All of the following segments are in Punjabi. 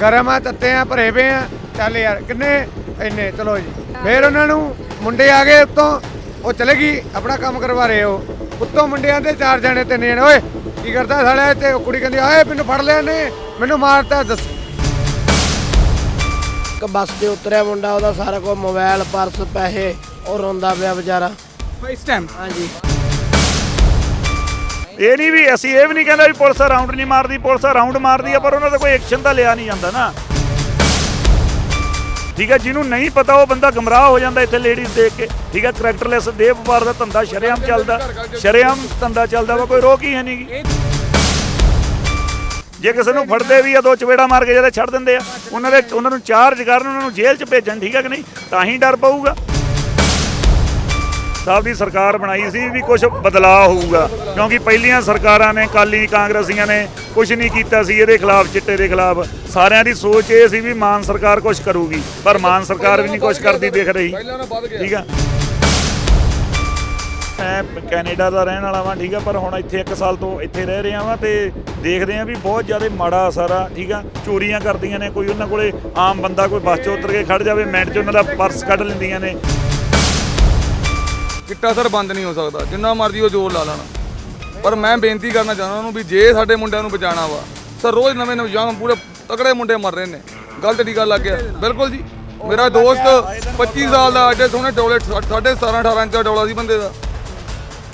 ਗਰਮ ਆ ਤੱਤੇ ਆ ਭਰੇ ਆ। ਚੱਲ ਯਾਰ ਕਿੰਨੇ? ਇੰਨੇ ਚਲੋ ਜੀ। ਫਿਰ ਉਹਨਾਂ ਨੂੰ ਮੁੰਡੇ ਆ ਗਏ ਉੱਤੋਂ। ਉਹ ਚਲੇ ਗਈ ਆਪਣਾ ਕੰਮ ਕਰਵਾ ਰਹੇ ਉਹ। ਉੱਤੋਂ ਮੁੰਡਿਆਂ ਦੇ ਚਾਰ ਜਣੇ ਤਿੰਨ ਜਣੇ ਓਏ ਕੀ ਕਰਦਾ ਸਾਲਿਆ ਤੇ ਉਹ ਕੁੜੀ ਕਹਿੰਦੀ ਆਏ ਮੈਨੂੰ ਫੜ ਲਿਆ ਨੇ ਮੈਨੂੰ ਮਾਰਤਾ ਦੱਸ। ਇੱਕ ਬੱਸ ਤੇ ਉਤਰਿਆ ਮੁੰਡਾ ਉਹਦਾ ਸਾਰਾ ਕੁਝ ਮੋਬਾਈਲ ਪਰਸ ਪੈਸੇ ਉਹ ਰੋਂਦਾ ਪਿਆ ਵਿਚਾਰਾ। ਇਸ ਟਾਈਮ ਹਾਂਜੀ। ਇਹ ਨਹੀਂ ਵੀ ਅਸੀਂ ਇਹ ਵੀ ਨਹੀਂ ਕਹਿੰਦਾ ਵੀ ਪੁਲਿਸ ਰਾਉਂਡ ਨਹੀਂ ਮਾਰਦੀ ਪੁਲਿਸ ਰਾਉਂਡ ਮਾਰਦੀ ਆ ਪਰ ਉਹਨਾਂ ਦਾ ਕੋਈ ਐਕਸ਼ਨ ਤਾਂ ਲਿਆ ਨਹੀਂ ਜਾਂਦਾ ਨਾ। ਠੀਕ ਹੈ ਜਿਹਨੂੰ ਨਹੀਂ ਪਤਾ ਉਹ ਬੰਦਾ ਗਮਰਾਹ ਹੋ ਜਾਂਦਾ ਇੱਥੇ ਲੇਡੀਜ਼ ਦੇਖ ਕੇ। ਠੀਕ ਹੈ ਕਰੈਕਟਰਲੈਸ ਦੇਹ ਵਪਾਰ ਦਾ ਧੰਦਾ ਸ਼ਰੇਆਮ ਚੱਲਦਾ। ਸ਼ਰੇਆਮ ਧੰਦਾ ਚੱਲਦਾ ਵਾ ਕੋਈ ਰੋਕ ਹੀ ਹੈ ਨਹੀਂ। ਜੇ ਕਿਸੇ ਨੂੰ ਫੜਦੇ ਵੀ ਆ ਦੋ ਚਵੇੜਾ ਮਾਰ ਕੇ ਜਦੋਂ ਛੱਡ ਦਿੰਦੇ ਆ ਉਹਨਾਂ ਦੇ ਉਹਨਾਂ ਨੂੰ ਚਾਰਜ ਕਰਨ ਉਹਨਾਂ ਨੂੰ ਜੇਲ੍ਹ 'ਚ ਭੇਜਣ ਠੀਕ ਹੈ ਕਿ ਨਹੀਂ? ਤਾਂ ਹੀ ਡਰ ਪਊਗਾ। ਸਾਹਿਬ ਦੀ ਸਰਕਾਰ ਬਣਾਈ ਸੀ ਵੀ ਕੁਝ ਬਦਲਾਅ ਹੋਊਗਾ। ਕਿਉਂਕਿ ਪਹਿਲੀਆਂ ਸਰਕਾਰਾਂ ਨੇ ਕਾਲੀ ਕਾਂਗਰਸੀਆਂ ਨੇ ਕੁਝ ਨਹੀਂ ਕੀਤਾ ਸੀ ਇਹਦੇ ਖਿਲਾਫ, ਚਿੱਟੇ ਦੇ ਖਿਲਾਫ। ਸਾਰਿਆਂ ਦੀ ਸੋਚ ਇਹ ਸੀ ਵੀ ਮਾਨ ਸਰਕਾਰ ਕੁਝ ਕਰੂਗੀ, ਪਰ ਮਾਨ ਸਰਕਾਰ ਵੀ ਨਹੀਂ ਕੁਝ ਕਰਦੀ ਦਿਖ ਰਹੀ। ਠੀਕ ਆ? ਮੈਂ ਕੈਨੇਡਾ ਦਾ ਰਹਿਣ ਵਾਲਾ ਵਾਂ, ਠੀਕ ਆ, ਪਰ ਹੁਣ ਇੱਥੇ 1 ਸਾਲ ਤੋਂ ਇੱਥੇ ਰਹਿ ਰਿਹਾ ਵਾਂ ਤੇ ਦੇਖਦੇ ਆ ਵੀ ਬਹੁਤ ਜ਼ਿਆਦਾ ਮਾੜਾ ਅਸਰ ਆ, ਠੀਕ ਆ? ਚੋਰੀਆਂ ਕਰਦੀਆਂ ਨੇ, ਕੋਈ ਉਹਨਾਂ ਕੋਲੇ ਆਮ ਬੰਦਾ ਕੋਈ ਬੱਸ 'ਚ ਉਤਰ ਕੇ ਖੜ ਜਾਵੇ, ਮਿੰਟ 'ਚ ਉਹਨਾਂ ਦਾ ਪਰਸ ਕੱਢ ਲੈਂਦੀਆਂ ਨੇ। ਕਿੱਟਾ ਸਰ ਬੰਦ ਨਹੀਂ ਹੋ ਸਕਦਾ। ਜਿੰਨਾ ਮਰਜ਼ੀ ਉਹ ਜ਼ੋਰ ਲਾ ਲੈਣ। ਪਰ ਮੈਂ ਬੇਨਤੀ ਕਰਨਾ ਚਾਹੁੰਦਾ ਉਹਨੂੰ ਵੀ ਜੇ ਸਾਡੇ ਮੁੰਡਿਆਂ ਨੂੰ ਬਚਾਉਣਾ ਵਾ, ਸਰ ਰੋਜ਼ ਨਵੇਂ ਨੌਜਵਾਨ ਪੂਰੇ ਤਕੜੇ ਮੁੰਡੇ ਮਰ ਰਹੇ ਨੇ। ਗਲਤ ਦੀ ਗੱਲ ਲੱਗ ਗਿਆ। ਬਿਲਕੁਲ ਜੀ। ਮੇਰਾ ਦੋਸਤ 25 ਸਾਲ ਦਾ ਐਡੇ ਸੋਹਣੇ ਟੋਇਲਟ ਸਾਢੇ 17 18 ਇੰਚ ਦਾ ਡੋਲਾ ਸੀ ਬੰਦੇ ਦਾ।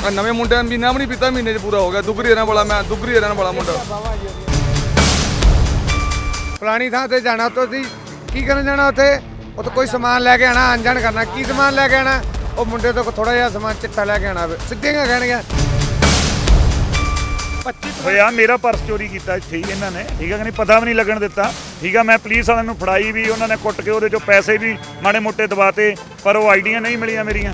ਆ ਨਵੇਂ ਮੁੰਡਿਆਂ ਵੀ ਨਾ ਵੀ ਨਹੀਂ ਪੀਤਾ, ਮਹੀਨੇ 'ਚ ਪੂਰਾ ਹੋ ਗਿਆ। ਦੁਗਰੀ ਰਹਿਣ ਵਾਲਾ ਮੈਂ, ਦੁਗਰੀ ਰਹਿਣ ਵਾਲਾ ਮੁੰਡਾ। ਫਲਾਣੀ ਥਾਂ ਤੇ ਜਾਣਾ ਉੱਥੇ ਸੀ। ਕੀ ਕਰਨ ਜਾਣਾ ਉੱਥੇ? ਉੱਥੇ ਕੋਈ ਸਮਾਨ ਲੈ ਕੇ ਆਣਾ ਅਣਜਾਣ ਕਰਨਾ। ਕੀ ਸਮਾਨ ਲੈ ਕੇ ਆਣਾ ਉਹ ਮੁੰਡੇ ਤੋਂ ਥੋੜਾ ਜਿਹਾ ਸਮਾਨ ਚਿੱਟਾ ਲੈ ਕੇ ਆਣਾ ਸਿੱਧੀਆਂ ਕਹਿਣਗੇ 25 ਹੋਇਆ ਮੇਰਾ ਪਰਸ ਚੋਰੀ ਕੀਤਾ ਇੱਥੇ ਹੀ ਇਹਨਾਂ ਨੇ। ਠੀਕ ਹੈ ਕਿ ਨਹੀਂ? ਪਤਾ ਵੀ ਨਹੀਂ ਲੱਗਣ ਦਿੱਤਾ। ਠੀਕ ਹੈ ਮੈਂ ਪੁਲਿਸ ਵਾਲਿਆਂ ਨੂੰ ਫੜਾਈ ਵੀ ਉਹਨਾਂ ਨੇ ਕੁੱਟ ਕੇ ਉਹਦੇ ਚੋਂ ਪੈਸੇ ਵੀ ਮਾੜੇ ਮੋਟੇ ਦਬਾਤੇ ਪਰ ਉਹ ਆਈਡੀਆਂ ਨਹੀਂ ਮਿਲੀਆਂ ਮੇਰੀਆਂ।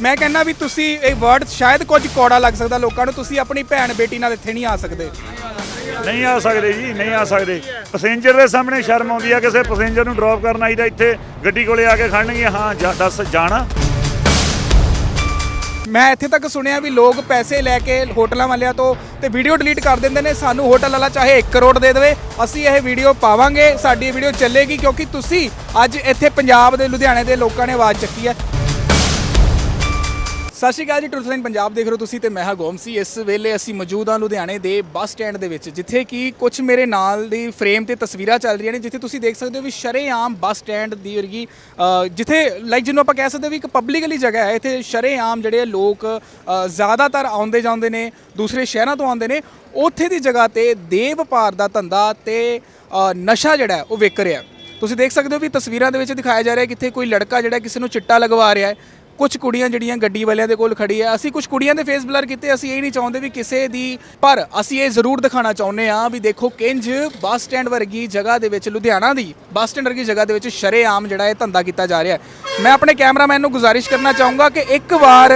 ਮੈਂ ਕਹਿੰਦਾ ਵੀ ਤੁਸੀਂ ਇਹ ਵਰਡ ਸ਼ਾਇਦ ਕੁਝ ਕੌੜਾ ਲੱਗ ਸਕਦਾ ਲੋਕਾਂ ਨੂੰ ਤੁਸੀਂ ਆਪਣੀ ਭੈਣ ਬੇਟੀ ਨਾਲ ਇੱਥੇ ਨਹੀਂ ਆ ਸਕਦੇ। ਨਹੀਂ ਆ ਸਕਦੇ ਜੀ, ਨਹੀਂ ਆ ਸਕਦੇ। ਪੈਸੇਂਜਰ ਦੇ ਸਾਹਮਣੇ ਸ਼ਰਮ ਆਉਂਦੀ ਆ, ਕਿਸੇ ਪੈਸੇਂਜਰ ਨੂੰ ਡ੍ਰੌਪ ਕਰਨ ਆਈਦਾ ਇੱਥੇ ਗੱਡੀ ਕੋਲੇ ਆ ਕੇ ਖੜਨਗੇ ਹਾਂ, ਜਾ- ਦੱਸ, ਜਾਣਾ। ਮੈਂ ਇੱਥੇ ਤੱਕ ਸੁਣਿਆ ਵੀ ਲੋਕ ਪੈਸੇ ਲੈ ਕੇ ਹੋਟਲਾਂ ਵਾਲਿਆਂ ਤੋਂ ਤੇ ਵੀਡੀਓ ਡਿਲੀਟ ਕਰ ਦਿੰਦੇ ਨੇ। ਸਾਨੂੰ ਹੋਟਲ ਵਾਲਾ ਚਾਹੇ 1 ਕਰੋੜ ਦੇ ਦੇਵੇ, ਅਸੀਂ ਇਹ ਵੀਡੀਓ ਪਾਵਾਂਗੇ, ਸਾਡੀ ਇਹ ਵੀਡੀਓ ਚੱਲੇਗੀ ਕਿਉਂਕਿ ਤੁਸੀਂ ਅੱਜ ਇੱਥੇ ਪੰਜਾਬ ਦੇ, ਲੁਧਿਆਣੇ ਦੇ ਲੋਕਾਂ ਨੇ ਆਵਾਜ਼ ਚੱਕੀ ਹੈ। ਸਤਿ ਸ਼੍ਰੀ ਅਕਾਲ ਜੀ ਟਰੂਥਲਾਈਨ ਪੰਜਾਬ ਦੇਖ ਰਹੇ ਹੋ ਤੁਸੀਂ ਤੇ ਮੈਂ ਹਾਂ ਗੋਮਸੀ ਇਸ ਵੇਲੇ ਅਸੀਂ ਮੌਜੂਦ ਹਾਂ ਲੁਧਿਆਣੇ ਦੇ ਬੱਸ ਸਟੈਂਡ ਦੇ ਵਿੱਚ ਜਿੱਥੇ ਕਿ ਕੁਝ ਮੇਰੇ ਨਾਲ ਦੀ ਫਰੇਮ ਤੇ ਤਸਵੀਰਾਂ ਚੱਲ ਰਹੀਆਂ ਨੇ ਜਿੱਥੇ ਤੁਸੀਂ ਦੇਖ ਸਕਦੇ ਹੋ ਵੀ ਸ਼ਰੇਆਮ ਬੱਸ ਸਟੈਂਡ ਦੀ ਵਰਗੀ ਅ, ਜਿੱਥੇ ਲਾਈਕ ਜਿਹਨੂੰ ਆਪਾਂ ਕਹਿ ਸਕਦੇ ਹਾਂ ਵੀ ਇੱਕ ਪਬਲਿਕਲੀ ਜਗ੍ਹਾ ਹੈ ਇੱਥੇ ਸ਼ਰੇਆਮ ਜਿਹੜੇ ਲੋਕ ਅ, ਜ਼ਿਆਦਾਤਰ ਆਉਂਦੇ ਜਾਂਦੇ ਨੇ ਦੂਸਰੇ ਸ਼ਹਿਰਾਂ ਤੋਂ ਆਉਂਦੇ ਨੇ ਉੱਥੇ ਦੀ ਜਗ੍ਹਾ ਤੇ ਦੇ ਵਪਾਰ ਦਾ ਧੰਦਾ ਤੇ ਅ, ਨਸ਼ਾ ਜਿਹੜਾ ਹੈ ਉਹ ਵਿਕ ਰਿਹਾ। ਤੁਸੀਂ ਦੇਖ ਸਕਦੇ ਹੋ ਵੀ ਤਸਵੀਰਾਂ ਦੇ ਵਿੱਚ ਦਿਖਾਇਆ ਜਾ ਰਿਹਾ ਕਿੱਥੇ ਕੋਈ ਲੜਕਾ ਜਿਹੜਾ ਕਿਸੇ ਨੂੰ ਚਿੱਟਾ ਲਗਵਾ ਰਿਹਾ ਹੈ ਕੁਝ ਕੁੜੀਆਂ ਜਿਹੜੀਆਂ ਗੱਡੀ ਵਾਲਿਆਂ ਦੇ ਕੋਲ ਖੜੀ ਆ, ਅਸੀਂ ਕੁਝ ਕੁੜੀਆਂ ਦੇ ਫੇਸ ਬਲਰ ਕੀਤੇ, ਅਸੀਂ ਇਹ ਨਹੀਂ ਚਾਹੁੰਦੇ ਵੀ ਕਿਸੇ ਦੀ, ਪਰ ਅਸੀਂ ਇਹ ਜ਼ਰੂਰ ਦਿਖਾਣਾ ਚਾਹੁੰਦੇ ਆ ਵੀ ਦੇਖੋ ਕਿੰਜ ਬੱਸ ਸਟੈਂਡ ਵਰਗੀ ਜਗ੍ਹਾ ਦੇ ਵਿੱਚ, ਲੁਧਿਆਣਾ ਦੀ ਬੱਸ ਸਟੈਂਡ ਵਰਗੀ ਜਗ੍ਹਾ ਦੇ ਵਿੱਚ ਸ਼ਰੇਆਮ ਜਿਹੜਾ ਇਹ ਧੰਦਾ ਕੀਤਾ ਜਾ ਰਿਹਾ ਮੈਂ ਆਪਣੇ ਕੈਮਰਾਮੈਨ ਨੂੰ ਗੁਜ਼ਾਰਿਸ਼ ਕਰਨਾ ਚਾਹੂੰਗਾ ਕਿ ਇੱਕ ਵਾਰ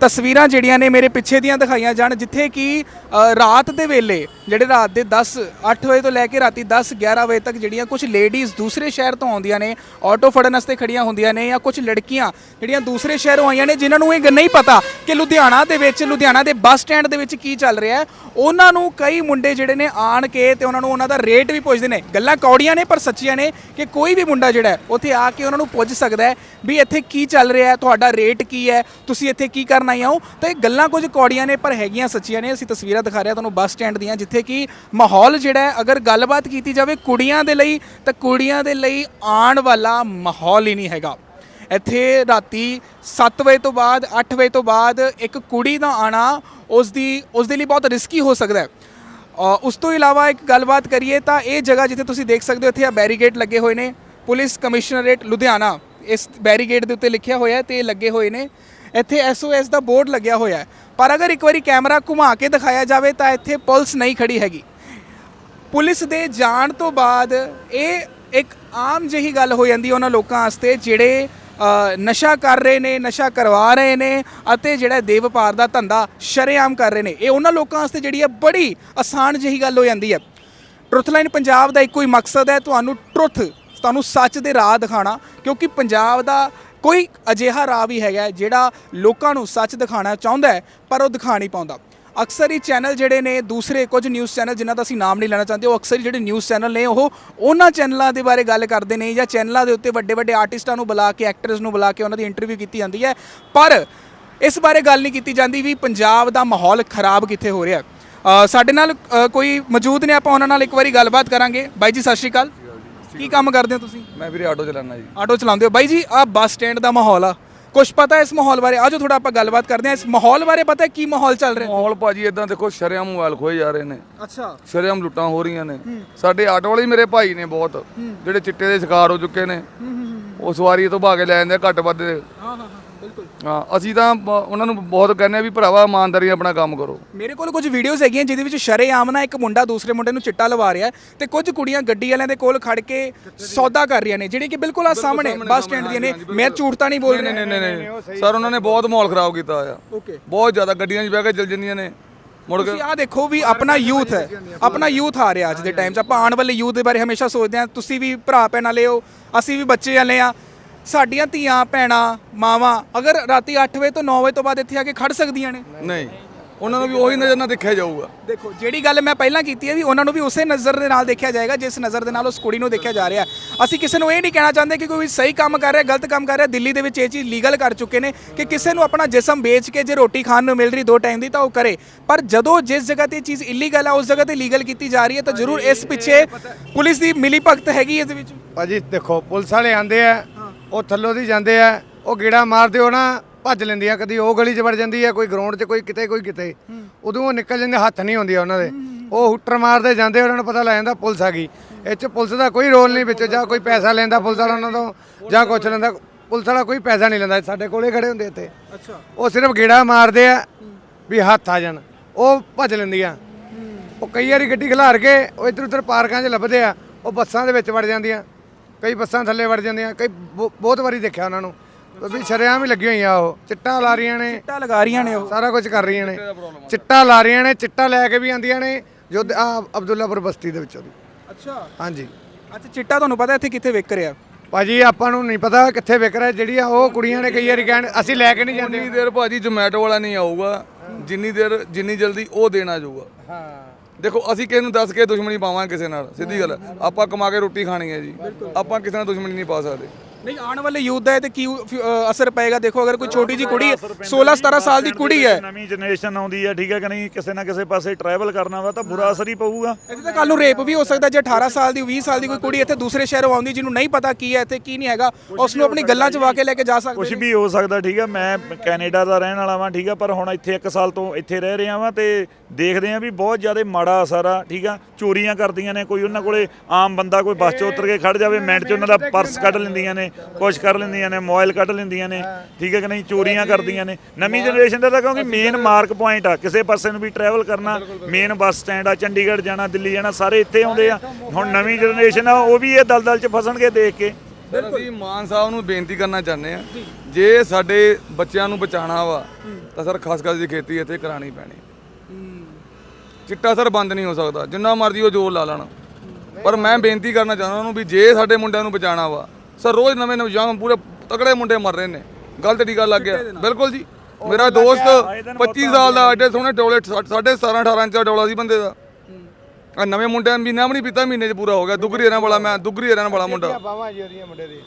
ਤਸਵੀਰਾਂ ਜਿਹੜੀਆਂ ਨੇ ਮੇਰੇ ਪਿੱਛੇ ਦੀਆਂ ਦਿਖਾਈਆਂ ਜਾਣ ਜਿੱਥੇ ਕਿ ਅ, ਰਾਤ ਦੇ ਵੇਲੇ ਜਿਹੜੇ ਰਾਤ ਦੇ 10 8 ਵਜੇ ਤੋਂ ਲੈ ਕੇ ਰਾਤੀ 10 11 ਵਜੇ ਤੱਕ ਜਿਹੜੀਆਂ ਕੁਝ ਲੇਡੀਜ਼ ਦੂਸਰੇ ਸ਼ਹਿਰ ਤੋਂ ਆਉਂਦੀਆਂ ਨੇ ਆਟੋ ਫੜਨ ਵਾਸਤੇ ਖੜੀਆਂ ਹੁੰਦੀਆਂ ਨੇ ਜਾਂ ਕੁਝ ਲੜਕੀਆਂ ਜਿਹੜੀਆਂ ਦੂਸਰੇ ਸ਼ਹਿਰੋਂ ਆਈਆਂ ਨੇ ਜਿਨ੍ਹਾਂ ਨੂੰ ਇਹ ਗ- ਨਹੀਂ ਪਤਾ ਕਿ ਲੁਧਿਆਣਾ ਦੇ ਵਿੱਚ ਲੁਧਿਆਣਾ ਦੇ ਬੱਸ ਸਟੈਂਡ ਦੇ ਵਿੱਚ ਕੀ ਚੱਲ ਰਿਹਾ ਹੈ। ਉਹਨਾਂ ਨੂੰ ਕਈ ਮੁੰਡੇ ਜਿਹੜੇ ਨੇ ਆਣ ਕੇ ਤੇ ਉਹਨਾਂ ਨੂੰ ਉਹਨਾਂ ਦਾ ਰੇਟ ਵੀ ਪੁੱਛਦੇ ਨੇ। ਗੱਲਾਂ ਕੌੜੀਆਂ ਨੇ ਪਰ ਸੱਚੀਆਂ ਨੇ ਕਿ ਕੋਈ ਵੀ ਮੁੰਡਾ ਜਿਹੜਾ ਹੈ ਉੱਥੇ ਆ ਕੇ ਉਹਨਾਂ ਨੂੰ ਪੁੱਛ ਸਕਦਾ ਹੈ ਵੀ ਇੱਥੇ ਕੀ ਚੱਲ ਰਿਹਾ ਹੈ ਤੁਹਾਡਾ ਰੇਟ ਕੀ ਹੈ ਤੁਸੀਂ ਇੱਥੇ ਕੀ ਕਰਨ ਆਏ ਹੋ ਤਾਂ ਇਹ ਗੱਲਾਂ ਕੁਝ ਕੌੜੀਆਂ ਨੇ, ਪਰ ਹੈਗੀਆਂ ਸੱਚੀਆਂ ਨੇ। ਅਸੀਂ ਤਸਵੀਰਾਂ ਦਿਖਾ ਰਹੇ ਹਾਂ ਤੁਹਾਨੂੰ ਬੱਸ ਸਟੈਂਡ ਦੀਆਂ, ਜਿੱਥੇ ਕਿ ਮਾਹੌਲ ਜਿਹੜਾ ਹੈ, ਅਗਰ ਗੱਲਬਾਤ ਕੀਤੀ ਜਾਵੇ ਕੁੜੀਆਂ ਦੇ ਲਈ, ਤਾਂ ਕੁੜੀਆਂ ਦੇ ਲਈ ਆਉਣ ਵਾਲਾ ਮਾਹੌਲ ਹੀ ਨਹੀਂ ਹੈਗਾ। ਇੱਥੇ ਰਾਤੀ 7 ਵਜੇ ਤੋਂ ਬਾਅਦ 8 ਵਜੇ ਤੋਂ ਬਾਅਦ ਇੱਕ ਕੁੜੀ ਦਾ ਆਣਾ ਉਸ ਦੀ ਉਸ ਦੇ ਲਈ ਬਹੁਤ ਰਿਸਕੀ ਹੋ ਸਕਦਾ ਹੈ। ਉਸ ਤੋਂ ਇਲਾਵਾ ਇੱਕ ਗੱਲਬਾਤ ਕਰੀਏ ਤਾਂ ਇਹ ਜਗ੍ਹਾ ਜਿੱਥੇ ਤੁਸੀਂ ਦੇਖ ਸਕਦੇ ਹੋ, ਇੱਥੇ ਆ ਬੈਰੀਗੇਡ ਲੱਗੇ ਹੋਏ ਨੇ। ਪੁਲਿਸ ਕਮਿਸ਼ਨਰੇਟ ਲੁਧਿਆਣਾ, ਇਸ ਬੈਰੀਗੇਡ ਦੇ ਉੱਤੇ ਲਿਖਿਆ ਹੋਇਆ ਹੈ ਤੇ ਲੱਗੇ ਹੋਏ ਨੇ। ਇੱਥੇ ਐਸਓਐਸ ਦਾ ਬੋਰਡ ਲੱਗਿਆ ਹੋਇਆ ਹੈ। ਪਰ ਅਗਰ ਇੱਕ ਵਾਰੀ ਕੈਮਰਾ ਘੁਮਾ ਕੇ ਦਿਖਾਇਆ ਜਾਵੇ ਤਾਂ ਇੱਥੇ ਪੁਲਿਸ ਨਹੀਂ ਖੜੀ ਹੈਗੀ। ਪੁਲਿਸ ਦੇ ਜਾਣ ਤੋਂ ਬਾਅਦ ਇਹ ਇੱਕ ਆਮ ਜਿਹੀ ਗੱਲ ਹੋ ਜਾਂਦੀ ਉਹਨਾਂ ਲੋਕਾਂ ਵਾਸਤੇ, ਜਿਹੜੇ ਨਸ਼ਾ ਕਰ ਰਹੇ ਨੇ, ਨਸ਼ਾ ਕਰਵਾ ਰਹੇ ਨੇ ਅਤੇ ਜਿਹੜਾ ਦੇ ਵਪਾਰ ਦਾ ਧੰਦਾ ਸ਼ਰੇਆਮ ਕਰ ਰਹੇ ਨੇ। ਇਹ ਉਹਨਾਂ ਲੋਕਾਂ ਵਾਸਤੇ ਜਿਹੜੀ ਹੈ ਬੜੀ ਆਸਾਨ ਜਿਹੀ ਗੱਲ ਹੋ ਜਾਂਦੀ ਹੈ। ਟਰੁੱਥਲਾਈਨ ਪੰਜਾਬ ਦਾ ਇੱਕੋ ਹੀ ਮਕਸਦ ਹੈ, ਤੁਹਾਨੂੰ ਟਰੁੱਥ, ਤੁਹਾਨੂੰ ਸੱਚ ਦੇ ਰਾਹ ਦਿਖਾਣਾ ਕਿਉਂਕਿ ਪੰਜਾਬ ਦਾ ਕੋਈ ਅਜਿਹਾ ਰਾਹ ਵੀ ਹੈਗਾ ਜਿਹੜਾ ਲੋਕਾਂ ਨੂੰ ਸੱਚ ਦਿਖਾਣਾ ਚਾਹੁੰਦਾ ਹੈ, ਪਰ ਉਹ ਦਿਖਾ ਨਹੀਂ ਪਾਉਂਦਾ। ਅਕਸਰ ਹੀ ਚੈਨਲ ਜਿਹੜੇ ਨੇ, ਦੂਸਰੇ ਕੁਝ ਨਿਊਜ਼ ਚੈਨਲ ਜਿਨ੍ਹਾਂ ਦਾ ਅਸੀਂ ਨਾਮ ਨਹੀਂ ਲੈਣਾ ਚਾਹੁੰਦੇ, ਉਹ ਅਕਸਰ ਹੀ ਜਿਹੜੇ ਨਿਊਜ਼ ਚੈਨਲ ਨੇ, ਉਹ ਉਹਨਾਂ ਚੈਨਲਾਂ ਦੇ ਬਾਰੇ ਗੱਲ ਕਰਦੇ ਨੇ ਜਾਂ ਚੈਨਲਾਂ ਦੇ ਉੱਤੇ ਵੱਡੇ ਵੱਡੇ ਆਰਟਿਸਟਾਂ ਨੂੰ ਬੁਲਾ ਕੇ ਐਕਟਰਸ ਨੂੰ ਬੁਲਾ ਕੇ ਉਹਨਾਂ ਦੀ ਇੰਟਰਵਿਊ ਕੀਤੀ ਜਾਂਦੀ ਹੈ। ਪਰ ਇਸ ਬਾਰੇ ਗੱਲ ਨਹੀਂ ਕੀਤੀ ਜਾਂਦੀ ਵੀ ਪੰਜਾਬ ਦਾ ਮਾਹੌਲ ਖਰਾਬ ਕਿੱਥੇ ਹੋ ਰਿਹਾ। ਸਾਡੇ ਨਾਲ ਕੋਈ ਮੌਜੂਦ ਨੇ, ਆਪਾਂ ਉਹਨਾਂ ਨਾਲ ਇੱਕ ਵਾਰੀ ਗੱਲਬਾਤ ਕਰਾਂਗੇ। ਬਾਈ ਜੀ, ਸਤਿ ਸ਼੍ਰੀ ਅਕਾਲ। ਕੀ ਕੰਮ ਕਰਦੇ ਹੋ ਤੁਸੀਂ? ਮੈਂ ਵੀਰੇ ਆਟੋ ਚਲਾਉਣਾ ਜੀ। ਆਟੋ ਚਲਾਉਂਦੇ ਹੋ। ਬਾਈ ਜੀ ਆ ਬੱਸ ਸਟੈਂਡ ਦਾ ਮਾਹੌਲ ਆ। ਕੁਝ ਪਤਾ ਇਸ ਮਾਹੌਲ ਬਾਰੇ? ਆਜੋ ਥੋੜਾ ਆਪਾਂ ਗੱਲਬਾਤ ਕਰਦੇ ਹਾਂ। ਇਸ ਮਾਹੌਲ ਬਾਰੇ ਪਤਾ ਕੀ ਮਾਹੌਲ ਚੱਲ ਰਿਹਾ? ਮਾਹੌਲ ਭਾਜੀ ਇਦਾਂ ਦੇਖੋ ਸ਼ਰਿਆਮ ਮੋਬਾਈਲ ਖੋਏ ਜਾ ਰਹੇ ਨੇ। ਅੱਛਾ। ਸ਼ਰਿਆਮ ਲੁੱਟਾਂ ਹੋ ਰਹੀਆਂ ਨੇ। ਸਾਡੇ ਆਟੋ ਵਾਲੇ ਹੀ ਮੇਰੇ ਭਾਈ ਨੇ ਬਹੁਤ। ਜਿਹੜੇ ਚਿੱਟੇ ਦੇ ਸ਼ਿਕਾਰ ਹੋ ਚੁੱਕੇ ਨੇ। ਉਹ ਸਵਾਰੀ ਤੋਂ ਭਾਗ ਕੇ ਲੈ ਜਾਂਦੇ ਆ ਘੱਟ ਵੱਧ ਹਾਂ ਹਾਂ। ਹਾਂ ਹਾਂ ਅਸੀਂ ਤਾਂ ਬ- ਉਹਨਾਂ ਨੂੰ ਬਹੁਤ ਕਹਿੰਦੇ ਆ ਵੀ ਭਰਾਵਾ ਇਮਾਨਦਾਰੀ ਨਾਲ ਆਪਣਾ ਕੰਮ ਕਰੋ। ਮੇਰੇ ਕੋਲ ਕੁਝ ਵੀਡੀਓਜ਼ ਹੈਗੀਆਂ ਜਿਹਦੇ ਵਿੱਚ ਸ਼ਰੇਆਮ ਨਾ ਇੱਕ ਮੁੰਡਾ ਦੂਸਰੇ ਮੁੰਡੇ ਨੂੰ ਚਿੱਟਾ ਲਵਾ ਰਿਹਾ ਹੈ ਤੇ ਕੁਝ ਕੁੜੀਆਂ ਗੱਡੀ ਵਾਲਿਆਂ ਦੇ ਕੋਲ ਖੜ ਕੇ ਸੌਦਾ ਕਰ ਰਹੀਆਂ ਨੇ ਜਿਹੜੀ ਕਿ ਬਿਲਕੁਲ ਆ ਸਾਹਮਣੇ ਬੱਸ ਸਟੈਂਡ ਦੀਆਂ ਨੇ। ਮੈਂ ਝੂਠ ਤਾਂ ਨਹੀਂ ਬੋਲ ਰਿਹਾ। ਨਹੀਂ ਨਹੀਂ ਨਹੀਂ ਸਰ ਉਹਨਾਂ ਨੇ ਬਹੁਤ ਮਾਹੌਲ ਖਰਾਬ ਕੀਤਾ ਆ ਓਕੇ। ਬਹੁਤ ਜ਼ਿਆਦਾ ਗੱਡੀਆਂ 'ਚ ਬਹਿ ਕੇ ਚਲ ਜਾਂਦੀਆਂ ਨੇ। ਮੁੜ ਕੇ ਤੁਸੀਂ ਆ ਦੇਖੋ ਵੀ ਆਪਣਾ ਯੂਥ ਹੈ ਆਪਣਾ ਯੂਥ ਆ ਰਿਹਾ ਅੱਜ ਦੇ ਟਾਈਮ 'ਚ ਆਪਾਂ ਆਉਣ ਵਾਲੇ ਯੂਥ ਦੇ ਬਾਰੇ ਹਮੇਸ਼ਾ ਸੋਚਦੇ ਹਾਂ ਤੁਸੀਂ ਵੀ ਭਰਾ ਭੈਣਾਂ ਲਿਓ ਅਸੀਂ ਵੀ ਬੱਚੇ ਵਾਲੇ ਆ ਸਾਡੀਆਂ ਧੀਆਂ ਭੈਣਾਂ ਮਾਵਾਂ ਅਗਰ ਰਾਤੀ 8 ਵਜੇ ਤੋਂ 9 ਵਜੇ ਤੋਂ ਬਾਅਦ ਇੱਥੇ ਆ ਕੇ ਖੜ ਸਕਦੀਆਂ ਨੇ। ਨਹੀਂ ਉਹਨਾਂ ਨੂੰ ਵੀ ਉਹੀ ਨਜ਼ਰ ਨਾਲ ਦੇਖਿਆ ਜਾਊਗਾ। ਦੇਖੋ ਜਿਹੜੀ ਗੱਲ ਮੈਂ ਪਹਿਲਾਂ ਕੀਤੀ ਹੈ ਵੀ ਉਹਨਾਂ ਨੂੰ ਵੀ ਉਸੇ ਨਜ਼ਰ ਦੇ ਨਾਲ ਦੇਖਿਆ ਜਾਏਗਾ ਜਿਸ ਨਜ਼ਰ ਦੇ ਨਾਲ ਉਸ ਕੁੜੀ ਨੂੰ ਦੇਖਿਆ ਜਾ ਰਿਹਾ। ਅਸੀਂ ਕਿਸੇ ਨੂੰ ਇਹ ਨਹੀਂ ਕਹਿਣਾ ਚਾਹੁੰਦੇ ਕਿ ਕੋਈ ਸਹੀ ਕੰਮ ਕਰ ਰਿਹਾ ਗਲਤ ਕੰਮ ਕਰ ਰਿਹਾ ਦਿੱਲੀ ਦੇ ਵਿੱਚ ਇਹ ਚੀਜ਼ ਲੀਗਲ ਕਰ ਚੁੱਕੇ ਨੇ ਕਿ ਕਿਸੇ ਨੂੰ ਆਪਣਾ ਜਿਸਮ ਵੇਚ ਕੇ ਜੇ ਰੋਟੀ ਖਾਣ ਨੂੰ ਮਿਲ ਰਹੀ ਦੋ ਟਾਈਮ ਦੀ ਤਾਂ ਉਹ ਕਰੇ। ਪਰ ਜਦੋਂ ਜਿਸ ਜਗ੍ਹਾ ਤੇ ਇਹ ਚੀਜ਼ ਇਲੀਗਲ ਹੈ ਉਸ ਜਗ੍ਹਾ ਤੇ ਲੀਗਲ ਕੀਤੀ ਜਾ ਰਹੀ ਹੈ ਤਾਂ ਜ਼ਰੂਰ ਇਸ ਪਿੱਛੇ ਪੁਲਿਸ ਦੀ ਮਿਲੀ ਭਗਤ ਹੈਗੀ ਇਸ ਵਿੱਚ। ਭਾਜੀ ਦੇਖੋ ਪੁਲਿਸ ਵਾਲੇ ਆਂਦੇ ਆ ਉਹ ਥੱਲੋਂ ਦੀ ਜਾਂਦੇ ਆ ਉਹ ਗੇੜਾ ਮਾਰਦੇ ਹੋ ਨਾ ਭੱਜ ਲੈਂਦੀਆਂ। ਕਦੀ ਉਹ ਗਲੀ 'ਚ ਵੜ ਜਾਂਦੀ ਆ ਕੋਈ ਗਰਾਊਂਡ 'ਚ ਕੋਈ ਕਿਤੇ ਕੋਈ ਕਿਤੇ। ਉਦੋਂ ਉਹ ਨਿਕਲ ਜਾਂਦੇ ਹੱਥ ਨਹੀਂ ਹੁੰਦੀਆਂ ਉਹਨਾਂ ਦੇ। ਉਹ ਹੁੱਟਰ ਮਾਰਦੇ ਜਾਂਦੇ ਉਹਨਾਂ ਨੂੰ ਪਤਾ ਲੱਗ ਜਾਂਦਾ ਪੁਲਿਸ ਆ ਗਈ। ਇਹ 'ਚ ਪੁਲਿਸ ਦਾ ਕੋਈ ਰੋਲ ਨਹੀਂ ਵਿੱਚ ਜਾਂ ਕੋਈ ਪੈਸਾ ਲੈਂਦਾ ਪੁਲਿਸ ਵਾਲਾ ਉਹਨਾਂ ਤੋਂ ਜਾਂ ਕੁਛ ਲੈਂਦਾ। ਪੁਲਿਸ ਵਾਲਾ ਕੋਈ ਪੈਸਾ ਨਹੀਂ ਲੈਂਦਾ ਸਾਡੇ ਕੋਲੇ ਖੜੇ ਹੁੰਦੇ ਇੱਥੇ। ਅੱਛਾ। ਉਹ ਸਿਰਫ ਗੇੜਾ ਮਾਰਦੇ ਆ ਵੀ ਹੱਥ ਆ ਜਾਣ। ਉਹ ਭੱਜ ਲੈਂਦੀਆਂ। ਉਹ ਕਈ ਵਾਰੀ ਗੱਡੀ ਖਿਲਾਰ ਕੇ ਉਹ ਇੱਧਰ ਉੱਧਰ ਪਾਰਕਾਂ 'ਚ ਲੱਭਦੇ ਆ ਉਹ ਬੱਸਾਂ ਦੇ ਵਿੱਚ ਵੜ ਜਾਂਦੀਆਂ। ਕਈ ਬੱਸਾਂ ਥੱਲੇ ਵੜ ਜਾਂਦੀਆਂ ਕਈ ਬਹੁ- ਬਹੁਤ ਵਾਰੀ ਦੇਖਿਆ ਉਹਨਾਂ ਨੂੰ। ਵੀ ਸ਼ਰੇਆਮ ਹੀ ਲੱਗੀਆਂ ਹੋਈਆਂ ਉਹ ਚਿੱਟਾ ਲਾ ਰਹੀਆਂ ਨੇ। ਚਿੱਟਾ ਲਗਾ ਰਹੀਆਂ ਨੇ ਉਹ। ਸਾਰਾ ਕੁਝ ਕਰ ਰਹੀਆਂ ਨੇ। ਚਿੱਟਾ ਲਾ ਰਹੀਆਂ ਨੇ ਚਿੱਟਾ ਲੈ ਕੇ ਵੀ ਆਂਦੀਆਂ ਨੇ ਜੋ ਆ ਅਬਦੁੱਲਾਪੁਰ ਬਸਤੀ ਦੇ ਵਿੱਚੋਂ ਦੀ। ਅੱਛਾ। ਹਾਂਜੀ। ਅੱਛਾ ਚਿੱਟਾ ਤੁਹਾਨੂੰ ਪਤਾ ਇੱਥੇ ਕਿੱਥੇ ਵਿਕ ਰਿਹਾ? ਭਾਜੀ ਆਪਾਂ ਨੂੰ ਨਹੀਂ ਪਤਾ ਕਿੱਥੇ ਵਿਕ ਰਿਹਾ ਜਿਹੜੀਆਂ ਉਹ ਕੁੜੀਆਂ ਨੇ ਕਈ ਵਾਰੀ ਕਹਿਣ ਅਸੀਂ ਲੈ ਕੇ ਨਹੀਂ ਜਾਂਦੇ। ਜਿੰਨੀ ਦੇਰ ਭਾਜੀ ਜੋਮੈਟੋ ਵਾਲਾ ਨਹੀਂ ਆਊਗਾ ਜਿੰਨੀ ਦੇਰ ਜਿੰਨੀ ਜਲਦੀ ਉਹ ਦੇਣ ਆ ਜਾਊਗਾ। ਹਾਂ। ਦੇਖੋ, ਅਸੀਂ ਕਿਸੇ ਨੂੰ ਦੱਸ ਕੇ ਦੁਸ਼ਮਣੀ ਪਾਵਾਂਗੇ ਕਿਸੇ ਨਾਲ, ਸਿੱਧੀ ਗੱਲ ਹੈ। ਆਪਾਂ ਕਮਾ ਕੇ ਰੋਟੀ ਖਾਣੀ ਹੈ ਜੀ ਆਪਾਂ ਕਿਸੇ ਨਾਲ ਦੁਸ਼ਮਣੀ ਨਹੀਂ ਪਾ ਸਕਦੇ ਨਹੀਂ ਆਉਣ ਵਾਲੇ ਯੂਥ ਦਾ ਇਹ ਤੇ ਕੀ ਅ, ਅਸਰ ਪਏਗਾ? ਦੇਖੋ ਅਗਰ ਕੋਈ ਛੋਟੀ ਜੀ ਕੁੜੀ 16 17 ਸਾਲ ਦੀ ਕੁੜੀ ਹੈ। ਨਵੀਂ ਜਨਰੇਸ਼ਨ ਆਉਂਦੀ ਹੈ ਠੀਕ ਹੈ ਕਿ ਨਹੀਂ? ਕਿਸੇ ਨਾ ਕਿਸੇ ਪਾਸੇ ਟਰੈਵਲ ਕਰਨਾ ਵਾ ਤਾਂ ਬੁਰਾ ਅਸਰ ਹੀ ਪਊਗਾ। ਇੱਥੇ ਤਾਂ ਕੱਲ ਨੂੰ ਰੇਪ ਵੀ ਹੋ ਸਕਦਾ ਜੇ 18 ਸਾਲ ਦੀ 20 ਸਾਲ ਦੀ ਕੋਈ ਕੁੜੀ ਇੱਥੇ ਦੂਸਰੇ ਸ਼ਹਿਰੋਂ ਆਉਂਦੀ ਜਿਹਨੂੰ ਨਹੀਂ ਪਤਾ ਕੀ ਹੈ ਇੱਥੇ ਕੀ ਨਹੀਂ ਹੈਗਾ ਉਸ ਨੂੰ ਆਪਣੀ ਗੱਲਾਂ 'ਚ ਵਾ ਕੇ ਲੈ ਕੇ ਜਾ ਸਕਦੇ ਕੁਝ ਵੀ ਹੋ ਸਕਦਾ ਠੀਕ ਹੈ? ਮੈਂ ਕੈਨੇਡਾ ਦਾ ਰਹਿਣ ਵਾਲਾ ਵਾਂ ਠੀਕ ਹੈ? ਪਰ ਹੁਣ ਇੱਥੇ 1 ਸਾਲ ਤੋਂ ਇੱਥੇ ਰਹਿ ਰਿਹਾ ਵਾਂ ਤੇ ਦੇਖਦੇ ਆਂ ਵੀ ਬਹੁਤ ਜ਼ਿਆਦਾ ਮਾੜਾ ਅਸਰ ਆ ਠੀਕ ਆ? ਚੋਰੀਆਂ ਕਰਦੀਆਂ ਨੇ ਕੋਈ ਉਹਨਾਂ ਕੋਲੇ ਆਮ ਬੰਦਾ ਕੋਈ ਬੱਸ 'ਚ ਉਤਰ ਕੇ ਖੜ ਜਾਵੇ ਮਿੰਟ 'ਚ ਉਹਨਾਂ ਦਾ ਪਰਸ ਕੱਢ ਲੈਂਦੀਆਂ ਨੇ। ਕੁਝ ਕਰ ਲੈਂਦੀਆਂ ਨੇ ਮੋਬਾਈਲ ਕੱਢ ਲੈਂਦੀਆਂ ਨੇ ਠੀਕ ਹੈ ਕਿ ਨਹੀਂ? ਚੋਰੀਆਂ ਕਰਦੀਆਂ ਨੇ। ਨਵੀਂ ਜਨਰੇਸ਼ਨ ਦਾ ਤਾਂ ਕਿਉਂਕਿ ਮੇਨ ਮਾਰਕ ਪੁਆਇੰਟ ਆ ਕਿਸੇ ਪਾਸੇ ਨੂੰ ਵੀ ਟਰੈਵਲ ਕਰਨਾ ਮੇਨ ਬੱਸ ਸਟੈਂਡ ਆ ਚੰਡੀਗੜ੍ਹ ਜਾਣਾ ਦਿੱਲੀ ਜਾਣਾ ਸਾਰੇ ਇੱਥੇ ਆਉਂਦੇ ਆ। ਹੁਣ ਨਵੀਂ ਜਨਰੇਸ਼ਨ ਆ ਉਹ ਵੀ ਇਹ ਦਲਦਲ 'ਚ ਫਸਣਗੇ ਦੇਖ ਕੇ। ਸਰ ਅਸੀਂ ਮਾਨ ਸਾਹਿਬ ਨੂੰ ਬੇਨਤੀ ਕਰਨਾ ਚਾਹੁੰਦੇ ਆ ਜੇ। ਸਾਡੇ ਬੱਚਿਆਂ ਨੂੰ ਬਚਾਉਣਾ ਵਾ ਤਾਂ ਸਰ ਖਾਸ ਕਰ ਦੀ ਖੇਤੀ ਇੱਥੇ ਕਰਾਣੀ ਪੈਣੀ। ਚਿੱਟਾ ਸਰ ਬੰਦ ਨਹੀਂ ਹੋ ਸਕਦਾ ਜਿੰਨਾ ਮਰਜ਼ੀ ਉਹ ਜ਼ੋਰ ਲਾ ਲੈਣ। ਪਰ ਮੈਂ ਬੇਨਤੀ ਕਰਨਾ ਚਾਹੁੰਦਾ ਉਹਨੂੰ ਵੀ ਜੇ ਸਾਡੇ ਮੁੰਡਿਆਂ ਨੂੰ ਬਚਾਉਣਾ ਵਾ ਸਰ ਰੋਜ਼ ਨਵੇਂ ਨੌਜਵਾਨ ਪੂਰੇ ਤਕੜੇ ਮੁੰਡੇ ਮਰ ਰਹੇ ਨੇ। ਗਲਤ ਦੀ ਗੱਲ ਲੱਗ ਗਿਆ ਬਿਲਕੁਲ ਜੀ। ਮੇਰਾ ਦੋਸਤ 25 ਸਾਲ ਦਾ ਐਡੇ ਸੋਹਣੇ ਡੋਲੇ ਸਾਢੇ 17 18 ਇੰਚ ਦਾ ਡੋਲਾ ਸੀ ਬੰਦੇ ਦਾ। ਆ ਨਵੇਂ ਮੁੰਡਿਆਂ ਵੀ ਨਾ ਵੀ ਨਹੀਂ ਪੀਤਾ ਮਹੀਨੇ 'ਚ ਪੂਰਾ ਹੋ ਗਿਆ। ਦੁਗਰੀ ਰਹਿਣ ਵਾਲਾ ਮੈਂ ਦੁਗਰੀ ਰਹਿਣ ਵਾਲਾ ਮੁੰਡਾ। ਬਾਵਾ ਜੀ ਉਹਦੀਆਂ ਮੁੰਡੇ ਦੀ।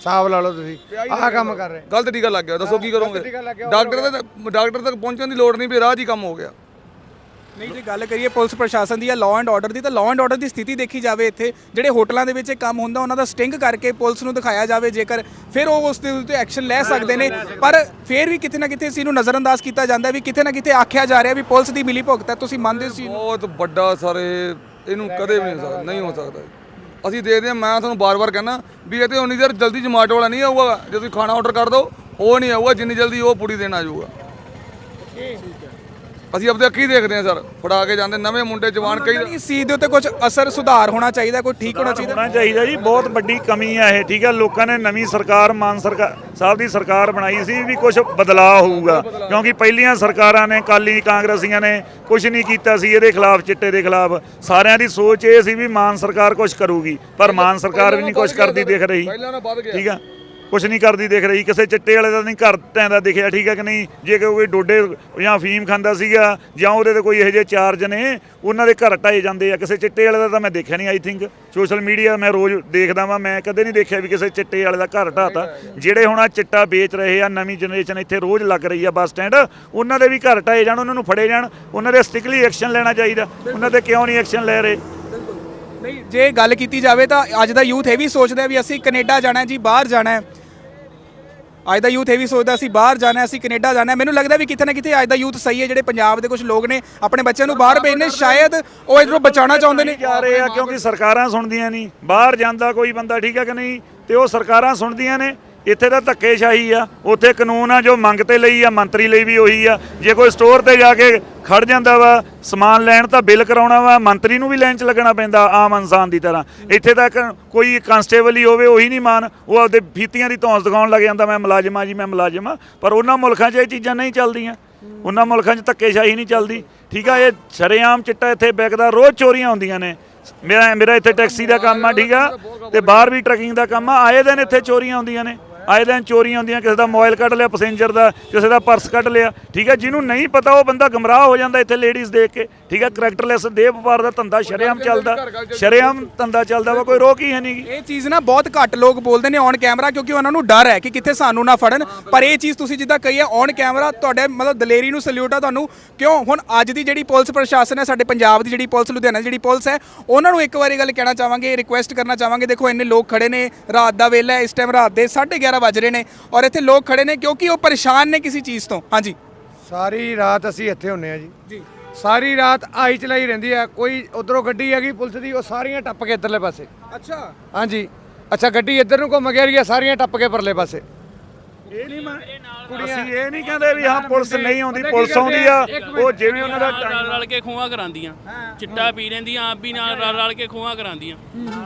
ਸਾਹਬ ਲਾ ਲਓ ਤੁਸੀਂ। ਆਹ ਕੰਮ ਕਰ ਰਹੇ। ਗਲਤ ਟੀਕਾ ਲੱਗ ਗਿਆ ਦੱਸੋ ਕੀ ਕਰੋਗੇ? ਟੀਕਾ ਡਾਕਟਰ ਤੱਕ ਡਾਕਟਰ ਤੱਕ ਪਹੁੰਚਣ ਦੀ ਲੋੜ ਨਹੀਂ ਵੀ ਰਾਹ 'ਚ ਹੀ ਕੰਮ ਹੋ ਗਿਆ। ਨਹੀਂ ਜੇ ਗੱਲ ਕਰੀਏ ਪੁਲਿਸ ਪ੍ਰਸ਼ਾਸਨ ਦੀ ਜਾਂ ਲਾਅ ਐਂਡ ਆਰਡਰ ਦੀ ਤਾਂ ਲਾਅ ਐਂਡ ਆਰਡਰ ਦੀ ਸਥਿਤੀ ਦੇਖੀ ਜਾਵੇ ਇੱਥੇ। ਜਿਹੜੇ ਹੋਟਲਾਂ ਦੇ ਵਿੱਚ ਇਹ ਕੰਮ ਹੁੰਦਾ ਉਹਨਾਂ ਦਾ ਸਟਿੰਗ ਕਰਕੇ ਪੁਲਿਸ ਨੂੰ ਦਿਖਾਇਆ ਜਾਵੇ ਜੇਕਰ ਫਿਰ ਉਹ ਉਸ ਦੇ ਉੱਤੇ ਐਕਸ਼ਨ ਲੈ ਸਕਦੇ ਨੇ। ਪਰ ਫਿਰ ਵੀ ਕਿਤੇ ਨਾ ਕਿਤੇ ਇਸ ਨੂੰ ਨਜ਼ਰਅੰਦਾਜ਼ ਕੀਤਾ ਜਾਂਦਾ ਵੀ ਕਿਤੇ ਨਾ ਕਿਤੇ ਆਖਿਆ ਜਾ ਰਿਹਾ ਵੀ ਪੁਲਿਸ ਦੀ ਮਿਲੀ ਭੁਗਤ ਹੈ। ਤੁਸੀਂ ਮੰਨਦੇ ਸੀ ਬਹੁਤ ਵੱਡਾ ਸਰ ਇਹ ਇਹਨੂੰ ਕਦੇ ਵੀ ਨਹੀਂ ਹੋ ਸਕਦਾ ਨਹੀਂ ਹੋ ਸਕਦਾ ਜੀ। ਅਸੀਂ ਦੇਖਦੇ ਹਾਂ ਮੈਂ ਤੁਹਾਨੂੰ ਬਾਰ-ਬਾਰ ਕਹਿੰਦਾ ਵੀ ਇਹ ਤੇ ਉਨੀ ਦੇਰ ਜਲਦੀ ਜਮਾਟੋ ਵਾਲਾ ਨਹੀਂ ਆਊਗਾ। ਜੇ ਤੁਸੀਂ ਖਾਣਾ ਆਰਡਰ ਕਰ ਦਿਓ ਉਹ ਨਹੀਂ ਆਊਗਾ ਜਿੰਨੀ ਜਲਦੀ ਉਹ ਪੂੜੀ ਦੇਣ ਆ ਜਾਊਗਾ। ਅਸੀਂ ਆਪਦੇ ਅੱਖੀ ਦੇਖਦੇ ਹਾਂ ਸਰ ਫੜਾ ਕੇ ਜਾਂਦੇ ਨਵੇਂ ਮੁੰਡੇ ਜਵਾਨ ਕਈ ਇਸ ਚੀਜ਼ ਦੇ ਉੱਤੇ ਕੁਝ ਅਸਰ ਸੁਧਾਰ ਹੋਣਾ ਚਾਹੀਦਾ ਕੋਈ ਠੀਕ ਹੋਣਾ ਚਾਹੀਦਾ? ਹੋਣਾ ਚਾਹੀਦਾ ਜੀ ਬਹੁਤ ਵੱਡੀ ਕਮੀ ਆ ਇਹ ਠੀਕ ਹੈ ਲੋਕਾਂ ਨੇ ਨਵੀਂ ਸਰਕਾਰ ਮਾਨ ਸਰਕਾਰ ਸਾਹਿਬ ਦੀ ਸਰਕਾਰ ਬਣਾਈ ਸੀ ਵੀ ਕੁਝ ਬਦਲਾਅ ਹੋਊਗਾ ਕਿਉਂਕਿ ਪਹਿਲੀਆਂ ਸਰਕਾਰਾਂ ਨੇ ਕਾਲੀ ਕਾਂਗਰਸੀਆਂ ਨੇ ਕੁਝ ਨਹੀਂ ਕੀਤਾ ਸੀ ਇਹਦੇ ਖਿਲਾਫ ਚਿੱਟੇ ਦੇ ਖਿਲਾਫ ਸਾਰਿਆਂ ਦੀ ਸੋਚ ਇਹ ਸੀ ਵੀ ਮਾਨ ਸਰਕਾਰ ਕੁਝ ਕਰੂਗੀ ਪਰ ਮਾਨ ਸਰਕਾਰ ਵੀ ਨਹੀਂ ਕੁਝ ਕਰਦੀ ਦਿਖ ਰਹੀ ਠੀਕ ਆ। ਕੁਛ ਨਹੀਂ ਕਰਦੀ ਦਿਖ ਰਹੀ, ਕਿਸੇ ਚਿੱਟੇ ਵਾਲੇ ਦਾ ਨਹੀਂ, ਘਰ ਟੈਂਦਾ ਦਿਖਿਆ, ਠੀਕ ਹੈ ਕਿ ਨਹੀਂ? ਜੇ ਕੋਈ ਡੋਡੇ ਜਾਂ ਫੀਮ ਖਾਂਦਾ ਸੀਗਾ, ਜਾਂ ਉਹਦੇ ਤੇ ਕੋਈ ਇਹੋ ਜਿਹੇ ਚਾਰਜ ਨੇ, ਉਹਨਾਂ ਦੇ ਘਰ ਟਾਏ ਜਾਂਦੇ ਆ। ਕਿਸੇ ਚਿੱਟੇ ਵਾਲੇ ਦਾ ਤਾਂ ਮੈਂ ਦੇਖਿਆ ਨਹੀਂ ਆਈ ਥਿੰਕ ਸੋਸ਼ਲ ਮੀਡੀਆ ਮੈਂ ਰੋਜ਼ ਦੇਖਦਾ ਵਾਂ, ਮੈਂ ਕਦੇ ਨਹੀਂ ਦੇਖਿਆ ਵੀ ਕਿਸੇ ਚਿੱਟੇ ਵਾਲੇ ਦਾ ਘਰ ਢਾਤਾ। ਜਿਹੜੇ ਹੁਣ ਆ ਚਿੱਟਾ ਵੇਚ ਰਹੇ ਆ, ਨਵੀਂ ਜਨਰੇਸ਼ਨ ਇੱਥੇ ਰੋਜ਼ ਲੱਗ ਰਹੀ ਆ ਬੱਸ ਸਟੈਂਡ ਉਹਨਾਂ ਦੇ ਵੀ ਘਰ ਟਾਏ ਜਾਣ, ਉਹਨਾਂ ਨੂੰ ਫੜੇ ਜਾਣ, ਉਹਨਾਂ ਦੇ ਸਟ੍ਰਿਕਲੀ ਐਕਸ਼ਨ ਲੈਣਾ ਚਾਹੀਦਾ। ਉਹਨਾਂ ਤੇ ਕਿਉਂ ਨਹੀਂ ਐਕਸ਼ਨ ਲੈ ਰਹੇ? ਨਹੀਂ, ਜੇ ਗੱਲ ਕੀਤੀ ਜਾਵੇ ਤਾਂ ਅੱਜ ਦਾ ਯੂਥ ਇਹ ਵੀ ਸੋਚਦਾ ਵੀ ਅਸੀਂ ਕੈਨੇਡਾ ਜਾਣਾ ਜੀ, ਬਾਹਰ ਜਾਣਾ ਅੱਜ ਦਾ ਯੂਥ ਇਹ ਵੀ ਸੋਚਦਾ ਅਸੀਂ ਬਾਹਰ ਜਾਣਾ ਅਸੀਂ ਕੈਨੇਡਾ ਜਾਣਾ ਮੈਨੂੰ ਲੱਗਦਾ ਵੀ ਕਿਤੇ ਨਾ ਕਿਤੇ ਅੱਜ ਦਾ ਯੂਥ ਸਹੀ ਹੈ, ਜਿਹੜੇ ਪੰਜਾਬ ਦੇ ਕੁਝ ਲੋਕ ਨੇ, ਆਪਣੇ ਬੱਚਿਆਂ ਨੂੰ ਬਾਹਰ ਭੇਜਨੇ ਸ਼ਾਇਦ ਉਹ ਇਧਰੋਂ ਬਚਾਉਣਾ ਚਾਹੁੰਦੇ ਨੇ। ਜਾ ਰਹੇ ਆ, ਕਿਉਂਕਿ ਸਰਕਾਰਾਂ ਸੁਣਦੀਆਂ ਨਹੀਂ। ਬਾਹਰ ਜਾਂਦਾ ਕੋਈ ਬੰਦਾ ਠੀਕ ਹੈ ਕਿ ਨਹੀਂ? ਤੇ ਉਹ ਸਰਕਾਰਾਂ ਸੁਣਦੀਆਂ ਨੇ। ਇੱਥੇ ਤਾਂ ਧੱਕੇਸ਼ਾਹੀ ਆ, ਉੱਥੇ ਕਾਨੂੰਨ ਆ ਜੋ ਮੰਗ ਤੇ ਲਈ ਆ, ਮੰਤਰੀ ਲਈ ਵੀ ਉਹੀ ਆ। ਜੇ ਕੋਈ ਸਟੋਰ ਤੇ ਜਾ ਕੇ ਖੜ ਜਾਂਦਾ ਵਾ, ਸਮਾਨ ਲੈਣ ਤਾਂ ਬਿੱਲ ਕਰਾਉਣਾ ਵਾ, ਮੰਤਰੀ ਨੂੰ ਵੀ ਲਾਈਨ 'ਚ ਲੱਗਣਾ ਪੈਂਦਾ ਆਮ ਇਨਸਾਨ ਦੀ ਤਰ੍ਹਾਂ। ਇੱਥੇ ਤੱਕ ਕੋਈ ਕਾਂਸਟੇਬਲ ਹੀ ਹੋਵੇ, ਉਹੀ ਨਹੀਂ ਮਾਨ, ਉਹ ਆਪਦੇ ਫੀਤੀਆਂ ਦੀ ਧੌਂਸ ਦਿਖਾਉਣ ਲੱਗ ਜਾਂਦਾ, ਮੈਂ ਮੁਲਾਜ਼ਮ ਆ ਜੀ, ਮੈਂ ਮੁਲਾਜ਼ਮ ਆ। ਪਰ ਉਹਨਾਂ ਮੁਲਕਾਂ 'ਚ ਇਹ ਚੀਜ਼ਾਂ ਨਹੀਂ ਚੱਲਦੀਆਂ। ਉਹਨਾਂ ਮੁਲਕਾਂ 'ਚ ਧੱਕੇਸ਼ਾਹੀ ਨਹੀਂ ਚੱਲਦੀ। ਠੀਕ ਆ, ਇਹ ਸ਼ਰੇਆਮ ਚਿੱਟਾ ਇੱਥੇ ਵਿਕਦਾ, ਰੋਜ਼ ਚੋਰੀਆਂ ਹੁੰਦੀਆਂ ਨੇ। ਮੇਰਾ ਮੇਰਾ ਇੱਥੇ ਟੈਕਸੀ ਦਾ ਕੰਮ ਆ, ਠੀਕ ਆ, ਤੇ ਬਾਹਰ ਵੀ ਟਰੱਕਿੰਗ ਦਾ ਕੰਮ ਆ, ਆਏ ਦਿਨ ਇੱਥੇ ਚੋਰੀਆਂ ਹੁੰਦੀਆਂ ਨੇ। ਆਏ ਦਿਨ ਚੋਰੀਆਂ ਹੁੰਦੀਆਂ ਕਿਸੇ ਦਾ ਮੋਬਾਈਲ ਕੱਢ ਲਿਆ ਪੈਸੇਂਜਰ ਦਾ ਕਿਸੇ ਦਾ ਪਰਸ ਕੱਢ ਲਿਆ ਠੀਕ ਹੈ ਜਿਹਨੂੰ ਨਹੀਂ ਪਤਾ ਉਹ ਬੰਦਾ ਗਮਰਾਹ ਹੋ ਜਾਂਦਾ ਇੱਥੇ ਲੇਡੀਜ਼ ਦੇਖ ਕੇ ਠੀਕ ਹੈ ਕਰੈਕਟਰਲੈਸ ਦੇਹ ਵਪਾਰ ਦਾ ਧੰਦਾ ਸ਼ਰੇਆਮ ਚੱਲਦਾ ਸ਼ਰੇਆਮ ਧੰਦਾ ਚੱਲਦਾ ਵਾ ਕੋਈ ਰੋਕ ਹੀ ਹੈ ਨਹੀਂ। ਇਹ ਚੀਜ਼ ਨਾ ਬਹੁਤ ਘੱਟ ਲੋਕ ਬੋਲਦੇ ਨੇ ਔਨ ਕੈਮਰਾ ਕਿਉਂਕਿ ਉਹਨਾਂ ਨੂੰ ਡਰ ਹੈ ਕਿ ਕਿੱਥੇ ਸਾਨੂੰ ਨਾ ਫੜਨ। ਪਰ ਇਹ ਚੀਜ਼ ਤੁਸੀਂ ਜਿੱਦਾਂ ਕਹੀ ਹੈ ਔਨ ਕੈਮਰਾ ਤੁਹਾਡੇ ਮਤਲਬ ਦਲੇਰੀ ਨੂੰ ਸਲੂਟ ਆ ਤੁਹਾਨੂੰ। ਕਿਉਂ? ਹੁਣ ਅੱਜ ਦੀ ਜਿਹੜੀ ਪੁਲਿਸ ਪ੍ਰਸ਼ਾਸਨ ਹੈ ਸਾਡੇ ਪੰਜਾਬ ਦੀ ਜਿਹੜੀ ਪੁਲਿਸ ਲੁਧਿਆਣਾ ਦੀ ਜਿਹੜੀ ਪੁਲਿਸ ਹੈ ਉਹਨਾਂ ਨੂੰ ਇੱਕ ਵਾਰੀ ਗੱਲ ਕਹਿਣਾ ਚਾਹਾਂਗੇ ਰਿਕੁਐਸਟ ਕਰਨਾ ਚਾਹਾਂਗੇ। ਦੇਖੋ ਇੰਨੇ ਲੋਕ ਖੜੇ ਨੇ ਰਾਤ ਦਾ ਵੇਲਾ ਹੈ ਇਸ ਟਾਈਮ ਰਾਤ ਦੇ 11:30 ਵੱਜ ਰਹੇ ਨੇ ਔਰ ਇੱਥੇ ਲੋਕ ਖੜੇ ਨੇ ਕਿਉਂਕਿ ਉਹ ਪਰੇਸ਼ਾਨ ਨੇ ਕਿਸੇ ਚੀਜ਼ ਤੋਂ। ਹਾਂਜੀ। ਸਾਰੀ ਰਾਤ ਅਸੀਂ ਇੱਥੇ ਹੁੰਨੇ ਆ ਜੀ। ਜੀ। ਸਾਰੀ ਰਾਤ ਆਈ ਚਲਾਈ ਰਹਿੰਦੀ ਆ। ਕੋਈ ਉਧਰੋਂ ਗੱਡੀ ਹੈਗੀ ਪੁਲਿਸ ਦੀ ਉਹ ਸਾਰੀਆਂ ਟੱਪ ਕੇ ਇੱਧਰਲੇ ਪਾਸੇ। ਅੱਛਾ। ਹਾਂਜੀ। ਅੱਛਾ ਗੱਡੀ ਇੱਧਰ ਨੂੰ ਘੁੰਮ ਗਿਆ ਸਾਰੀਆਂ ਟੱਪ ਕੇ ਪਰਲੇ ਪਾਸੇ। ਇਹ ਨਹੀਂ ਮੈਂ ਅਸੀਂ ਇਹ ਨਹੀਂ ਕਹਿੰਦੇ ਵੀ ਹਾਂ ਪੁਲਿਸ ਨਹੀਂ ਆਉਂਦੀ ਪੁਲਿਸ ਆਉਂਦੀ ਆ। ਉਹ ਜਿਵੇਂ ਉਹਨਾਂ ਦਾ ਨਾਲ ਰਲ ਰਲ ਕੇ ਖੂਹਾਂ ਕਰਾਂਦੀਆਂ ਚਿੱਟਾ ਪੀ ਲੈਂਦੀਆਂ ਆਪ ਵੀ ਨਾਲ ਰਲ ਰਲ ਕੇ ਖੂਹਾਂ ਕਰਾਂਦੀਆਂ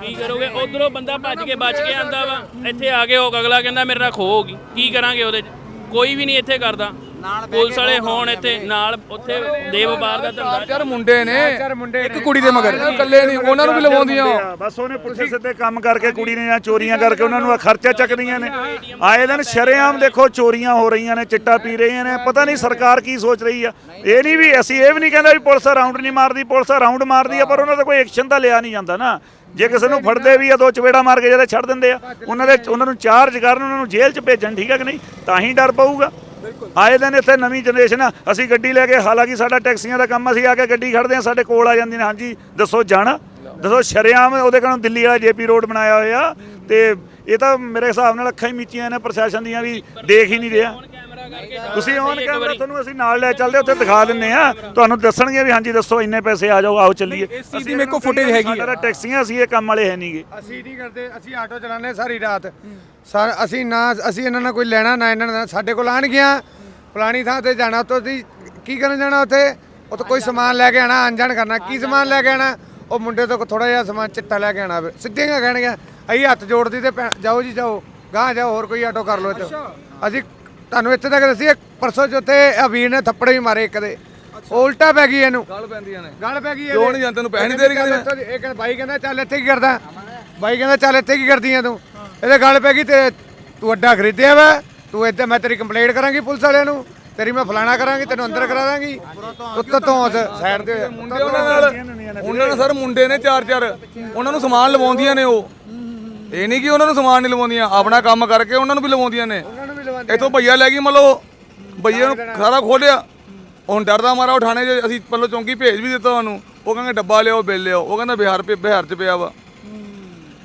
ਕੀ ਕਰੋਗੇ? ਉਧਰੋਂ ਬੰਦਾ ਭੱਜ ਕੇ ਬਚ ਕੇ ਆਂਦਾ ਵਾ। ਇੱਥੇ ਆ ਕੇ ਉਹ ਅਗਲਾ ਕਹਿੰਦਾ ਮੇਰੇ ਨਾਲ ਖੋ ਹੋ ਗਈ। ਕੀ ਕਰਾਂਗੇ ਉਹਦੇ 'ਚ? ਕੋਈ ਵੀ ਨਹੀਂ ਇੱਥੇ ਕਰਦਾ। ਪੁਲਿਸ ਵਾਲੇ ਹੋਣ ਇੱਥੇ ਨਾਲ ਉੱਥੇ ਦੇ ਵਪਾਰ ਦਾ ਧੰਦਾ ਚਾਰ ਮੁੰਡੇ ਨੇ ਚਾਰ ਮੁੰਡੇ ਇੱਕ ਕੁੜੀ ਦੇ ਮਗਰ। ਇਕੱਲੇ ਨਹੀਂ ਉਹਨਾਂ ਨੂੰ ਵੀ ਲਵਾਉਂਦੀਆਂ। ਬਸ ਉਹਨੇ ਪੁੱਠੇ ਸਿੱਧੇ ਕੰਮ ਕਰਕੇ ਕੁੜੀ ਨੇ ਜਾਂ ਚੋਰੀਆਂ ਕਰਕੇ ਉਹਨਾਂ ਨੂੰ ਖਰਚਾ ਚੱਕਦੀਆਂ ਨੇ। ਆਏ ਦਿਨ ਸ਼ਰੇਆਮ ਦੇਖੋ ਚੋਰੀਆਂ ਹੋ ਰਹੀਆਂ ਨੇ ਚਿੱਟਾ ਪੀ ਰਹੀਆਂ ਨੇ। ਪਤਾ ਨਹੀਂ ਸਰਕਾਰ ਕੀ ਸੋਚ ਰਹੀ ਆ। ਇਹ ਨਹੀਂ ਵੀ ਅਸੀਂ ਇਹ ਵੀ ਨਹੀਂ ਕਹਿੰਦੇ ਵੀ ਪੁਲਿਸ ਰਾਉਂਡ ਨਹੀਂ ਮਾਰਦੀ ਪੁਲਿਸ ਰਾਉਂਡ ਮਾਰਦੀ ਆ ਪਰ ਉਹਨਾਂ ਦਾ ਕੋਈ ਐਕਸ਼ਨ ਤਾਂ ਲਿਆ ਨਹੀਂ ਜਾਂਦਾ ਨਾ। ਜੇ ਕਿਸੇ ਨੂੰ ਫੜਦੇ ਵੀ ਆ ਦੋ ਚਵੇੜਾ ਮਾਰ ਕੇ ਜਦੋਂ ਛੱਡ ਦਿੰਦੇ ਆ ਉਹਨਾਂ ਦੇ ਉਹਨਾਂ ਨੂੰ ਚਾਰਜ ਕਰਨ ਉਹਨਾਂ ਨੂੰ ਜੇਲ੍ਹ 'ਚ ਭੇਜਣ ਠੀਕ ਹੈ ਕਿ ਨਹੀਂ? ਤਾਂ ਹੀ ਡਰ ਪਊਗਾ। ਆਏ ਦਿਨ ਇੱਥੇ ਨਵੀਂ ਜਨਰੇਸ਼ਨ ਆ। ਅਸੀਂ ਗੱਡੀ ਲੈ ਕੇ ਹਾਲਾਂਕਿ ਸਾਡਾ ਟੈਕਸੀਆਂ ਦਾ ਕੰਮ ਅਸੀਂ ਆ ਕੇ ਗੱਡੀ ਖੜਦੇ ਆ ਸਾਡੇ ਕੋਲ ਆ ਜਾਂਦੀਆਂ ਨੇ। ਹਾਂਜੀ ਦੱਸੋ ਜਾਣਾ ਦੱਸੋ ਸ਼ਰੇਆਮ ਉਹਦੇ ਕੋਲੋਂ ਦਿੱਲੀ ਵਾਲਾ ਜੇਪੀ ਰੋਡ ਬਣਾਇਆ ਹੋਇਆ। ਤੇ ਇਹ ਤਾਂ ਮੇਰੇ ਹਿਸਾਬ ਨਾਲ ਅੱਖਾਂ ਹੀ ਮੀਚੀਆਂ ਨੇ ਪ੍ਰਸ਼ਾਸਨ ਦੀਆਂ ਵੀ ਦੇਖ ਹੀ ਨਹੀਂ ਰਿਹਾ। ਤੁਸੀਂ ਔਨ ਕੈਮਰਾ ਤੁਹਾਨੂੰ ਅਸੀਂ ਨਾਲ ਲੈ ਚੱਲਦੇ ਉੱਥੇ ਦਿਖਾ ਦਿੰਨੇ ਆ ਤੁਹਾਨੂੰ ਦੱਸਣਗੇ ਵੀ ਹਾਂਜੀ ਦੱਸੋ ਇੰਨੇ ਪੈਸੇ ਆ ਜਾਓ ਆਓ ਚੱਲੀਏ। ਚੀਜ਼ ਦੀ ਮੇਰੇ ਕੋਲ footage ਹੈਗੀ। ਸਾਡਾ ਟੈਕਸੀਆਂ ਅਸੀਂ ਇਹ ਕੰਮ ਵਾਲੇ ਹੈ ਨਹੀਂਗੇ ਅਸੀਂ ਨਹੀਂ ਕਰਦੇ ਅਸੀਂ ਆਟੋ ਚਲਾਉਂਦੇ ਸਾਰੀ ਰਾਤ। ਸਾ- ਅਸੀਂ ਨਾ ਅਸੀਂ ਇਹਨਾਂ ਨਾਲ ਕੋਈ ਲੈਣਾ ਨਾ ਇਹਨਾਂ ਨਾਲ ਸਾਡੇ ਕੋਲ ਆਣਗੀਆਂ ਫਲਾਣੀ ਥਾਂ ਤੇ ਜਾਣਾ ਉੱਥੋਂ ਅਸੀਂ ਕੀ ਕਰਨ ਜਾਣਾ ਉੱਥੇ? ਉੱਥੇ ਕੋਈ ਸਮਾਨ ਲੈ ਕੇ ਆਣਾ ਅਣਜਾਣ ਕਰਨਾ। ਕੀ ਸਮਾਨ ਲੈ ਕੇ ਆਣਾ ਉਹ ਮੁੰਡੇ ਤੋਂ ਥੋੜਾ ਜਿਹਾ ਸਮਾਨ ਚਿੱਟਾ ਲੈ ਕੇ ਆਣਾ ਸਿੱਧੀਆਂ ਕਹਿਣਗੇ ਅਸੀਂ ਹੱਥ ਜੋੜਦੀ ਤੇ ਭੈਣ- ਜਾਓ ਜੀ ਜਾਓ। ਗਾਂ ਜਾਓ ਹੋਰ ਕੋਈ ਆਟੋ ਕਰ ਲਓ ਇੱਥੇ। ਅਸੀਂ ਤੁਹਾਨੂੰ ਇੱਥੇ ਤੱਕ ਦੱਸੀਏ ਪਰਸੋਂ ਆ ਵੀਰ ਨੇ ਥੱਪੜੇ ਵੀ ਮਾਰੇ ਇੱਕ ਦੇ। ਉਹ ਉਲਟਾ ਪੈ ਗਈ ਇਹਨੂੰ। ਗੱਲ ਪੈਂਦੀਆਂ ਨੇ। ਗੱਲ ਪੈ ਗਈ ਕਿਉਂ ਨਹੀਂ ਜਾਂਦੇ? ਤੈਨੂੰ ਪੈਸੇ ਨਹੀਂ ਦੇ ਰਹੀ ਚੱਲ ਕਿਤੇ? ਇੱਥੋਂ ਦੀ- ਇਹ ਕਹਿੰਦਾ ਬਾਈ ਕਹਿੰਦਾ ਚੱਲ ਇੱਥੇ ਕੀ ਕਰਦਾ? ਬਾਈ ਕਹਿੰਦਾ ਚੱਲ ਇੱਥੇ ਕੀ ਕਰਦੀ ਆ ਤੂੰ? ਇਹਦੇ ਗੱਲ ਪੈ ਗਈ ਤੇ ਤੂੰ ਅੱਡਾ ਖਰੀਦਿਆ ਵਾ ਤੂੰ ਇੱਥੇ ਮੈਂ ਤੇਰੀ ਕੰਪਲੇਂਟ ਕਰਾਂਗੀ ਪੁਲਿਸ ਵਾਲਿਆਂ ਨੂੰ ਤੇਰੀ ਮੈਂ ਫਲਾਣਾ ਕਰਾਂਗੀ ਤੈਨੂੰ ਅੰਦਰ ਕਰਾ ਦਾਂਗੀ। ਉੱਤੋਂ ਤੋਂ ਸਾਈਡ ਤੇ ਮੁੰਡੇ ਉਹਨਾਂ ਨਾਲ ਉਹਨਾਂ ਨਾਲ ਸਰ ਮੁੰਡੇ ਨੇ ਚਾਰ ਚਾਰ ਉਹਨਾਂ ਨੂੰ ਸਮਾਨ ਲਵਾਉਂਦੀਆਂ ਨੇ ਉਹ। ਇਹ ਨਹੀਂ ਕਿ ਉਹਨਾਂ ਨੂੰ ਸਮਾਨ ਨਹੀਂ ਲਵਾਉਂਦੀਆਂ ਆਪਣਾ ਕੰਮ ਕਰਕੇ ਉਹਨਾਂ ਨੂੰ ਵੀ ਲਵਾਉਂਦੀਆਂ ਨੇ। ਇੱਥੋਂ ਭਈਆ ਲੈ ਗਈ ਮਤਲਬ ਭਈਆ ਨੂੰ ਸਾਰਾ ਖੋਲਿਆ। ਹੁਣ ਡਰਦਾ ਮਾਰਾ ਉਹ ਥਾਣੇ 'ਚ ਅਸੀਂ ਪੱਲੋ ਚੌਂਕੀ ਭੇਜ ਵੀ ਦਿੱਤਾ ਉਹਨੂੰ। ਉਹ ਕਹਿੰਦੇ ਡੱਬਾ ਲਿਆਓ ਬਿੱਲ ਲਿਆਓ। ਉਹ ਕਹਿੰਦਾ ਬਿਹਾਰ ਪੇ ਬਿਹਾਰ 'ਚ ਪਿਆ ਵਾ।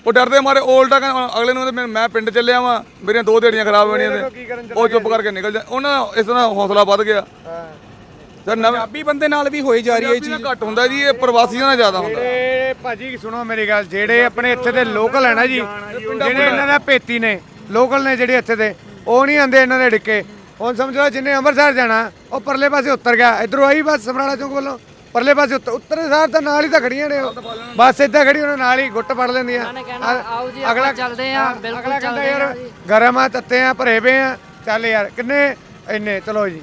ਉਹ ਡਰਦੇ ਮਾਰੇ ਉਹ ਉਲਟਾ ਕਹਿੰਦਾ ਅਗਲੇ ਨੂੰ ਕਹਿੰਦੇ ਮੈਂ- ਮੈਂ ਪਿੰਡ ਚੱਲਿਆ ਵਾਂ ਮੇਰੀਆਂ ਦੋ ਦਿਹਾੜੀਆਂ ਖਰਾਬ ਹੋਣੀਆਂ ਨੇ। ਉਹ ਚੁੱਪ ਕਰਕੇ ਨਿਕਲ ਜਾ। ਉਹਨਾਂ ਦਾ ਇਸ ਤਰ੍ਹਾਂ ਹੌਸਲਾ ਵੱਧ ਗਿਆ। ਸਰ ਨਵੇਂ ਪੰਜਾਬੀ ਬੰਦੇ ਨਾਲ ਵੀ ਹੋਈ ਜਾ ਰਹੀ ਹੈ ਇਹ ਘੱਟ ਹੁੰਦਾ ਜੀ ਇਹ ਪ੍ਰਵਾਸੀਆਂ ਨਾਲ ਜ਼ਿਆਦਾ ਹੁੰਦਾ। ਜਿਹੜੇ ਭਾਜੀ ਸੁਣੋ ਮੇਰੀ ਗੱਲ ਜਿਹੜੇ ਆਪਣੇ ਇੱਥੇ ਦੇ ਲੋਕਲ ਹੈ ਨਾ ਜੀ ਜਿਹੜੇ ਇਹਨਾਂ ਦਾ। ਪੇਤੀ ਨੇ ਲੋਕਲ ਨੇ ਜਿਹੜੇ ਇੱਥੇ ਦੇ ਉਹ ਨਹੀਂ ਆਂਦੇ ਇਹਨਾਂ ਦੇ ਡਿੱਕੇ। ਹੁਣ ਸਮਝ ਲਓ ਜਿੰਨੇ ਅੰਮ੍ਰਿਤਸਰ ਜਾਣਾ ਉਹ ਪਰਲੇ ਪਾਸੇ ਉੱਤਰ ਗਿਆ ਇਧਰੋਂ ਆਈ ਬੱਸ ਸਮਰਾਲਾ ਚੌਂਕ ਵੱਲੋਂ। ਪਰਲੇ ਪਾਸੇ ਉੱਤਰ ਉੱਤਰੇ ਸਾਰ ਤਾਂ ਨਾਲ ਹੀ ਤਾਂ ਖੜੀਆਂ ਨੇ ਉਹ। ਬੱਸ ਇੱਦਾਂ ਖੜੀ ਉਹਨਾਂ ਨਾਲ ਹੀ ਗੁੱਟ ਪੜ ਲੈਂਦੀਆਂ। ਆਓ ਜੀ ਆਪਾਂ ਚੱਲਦੇ ਆਂ, ਬਿਲਕੁਲ ਅਗਲਾ ਕਹਿੰਦਾ ਚੱਲਦੇ ਆਂ ਯਾਰ। ਗਰਮ ਆ ਤੱਤੇ ਆ ਭਰੇ ਵੇ ਆ। ਚੱਲ ਯਾਰ ਕਿੰਨੇ? ਇੰਨੇ ਚਲੋ ਜੀ।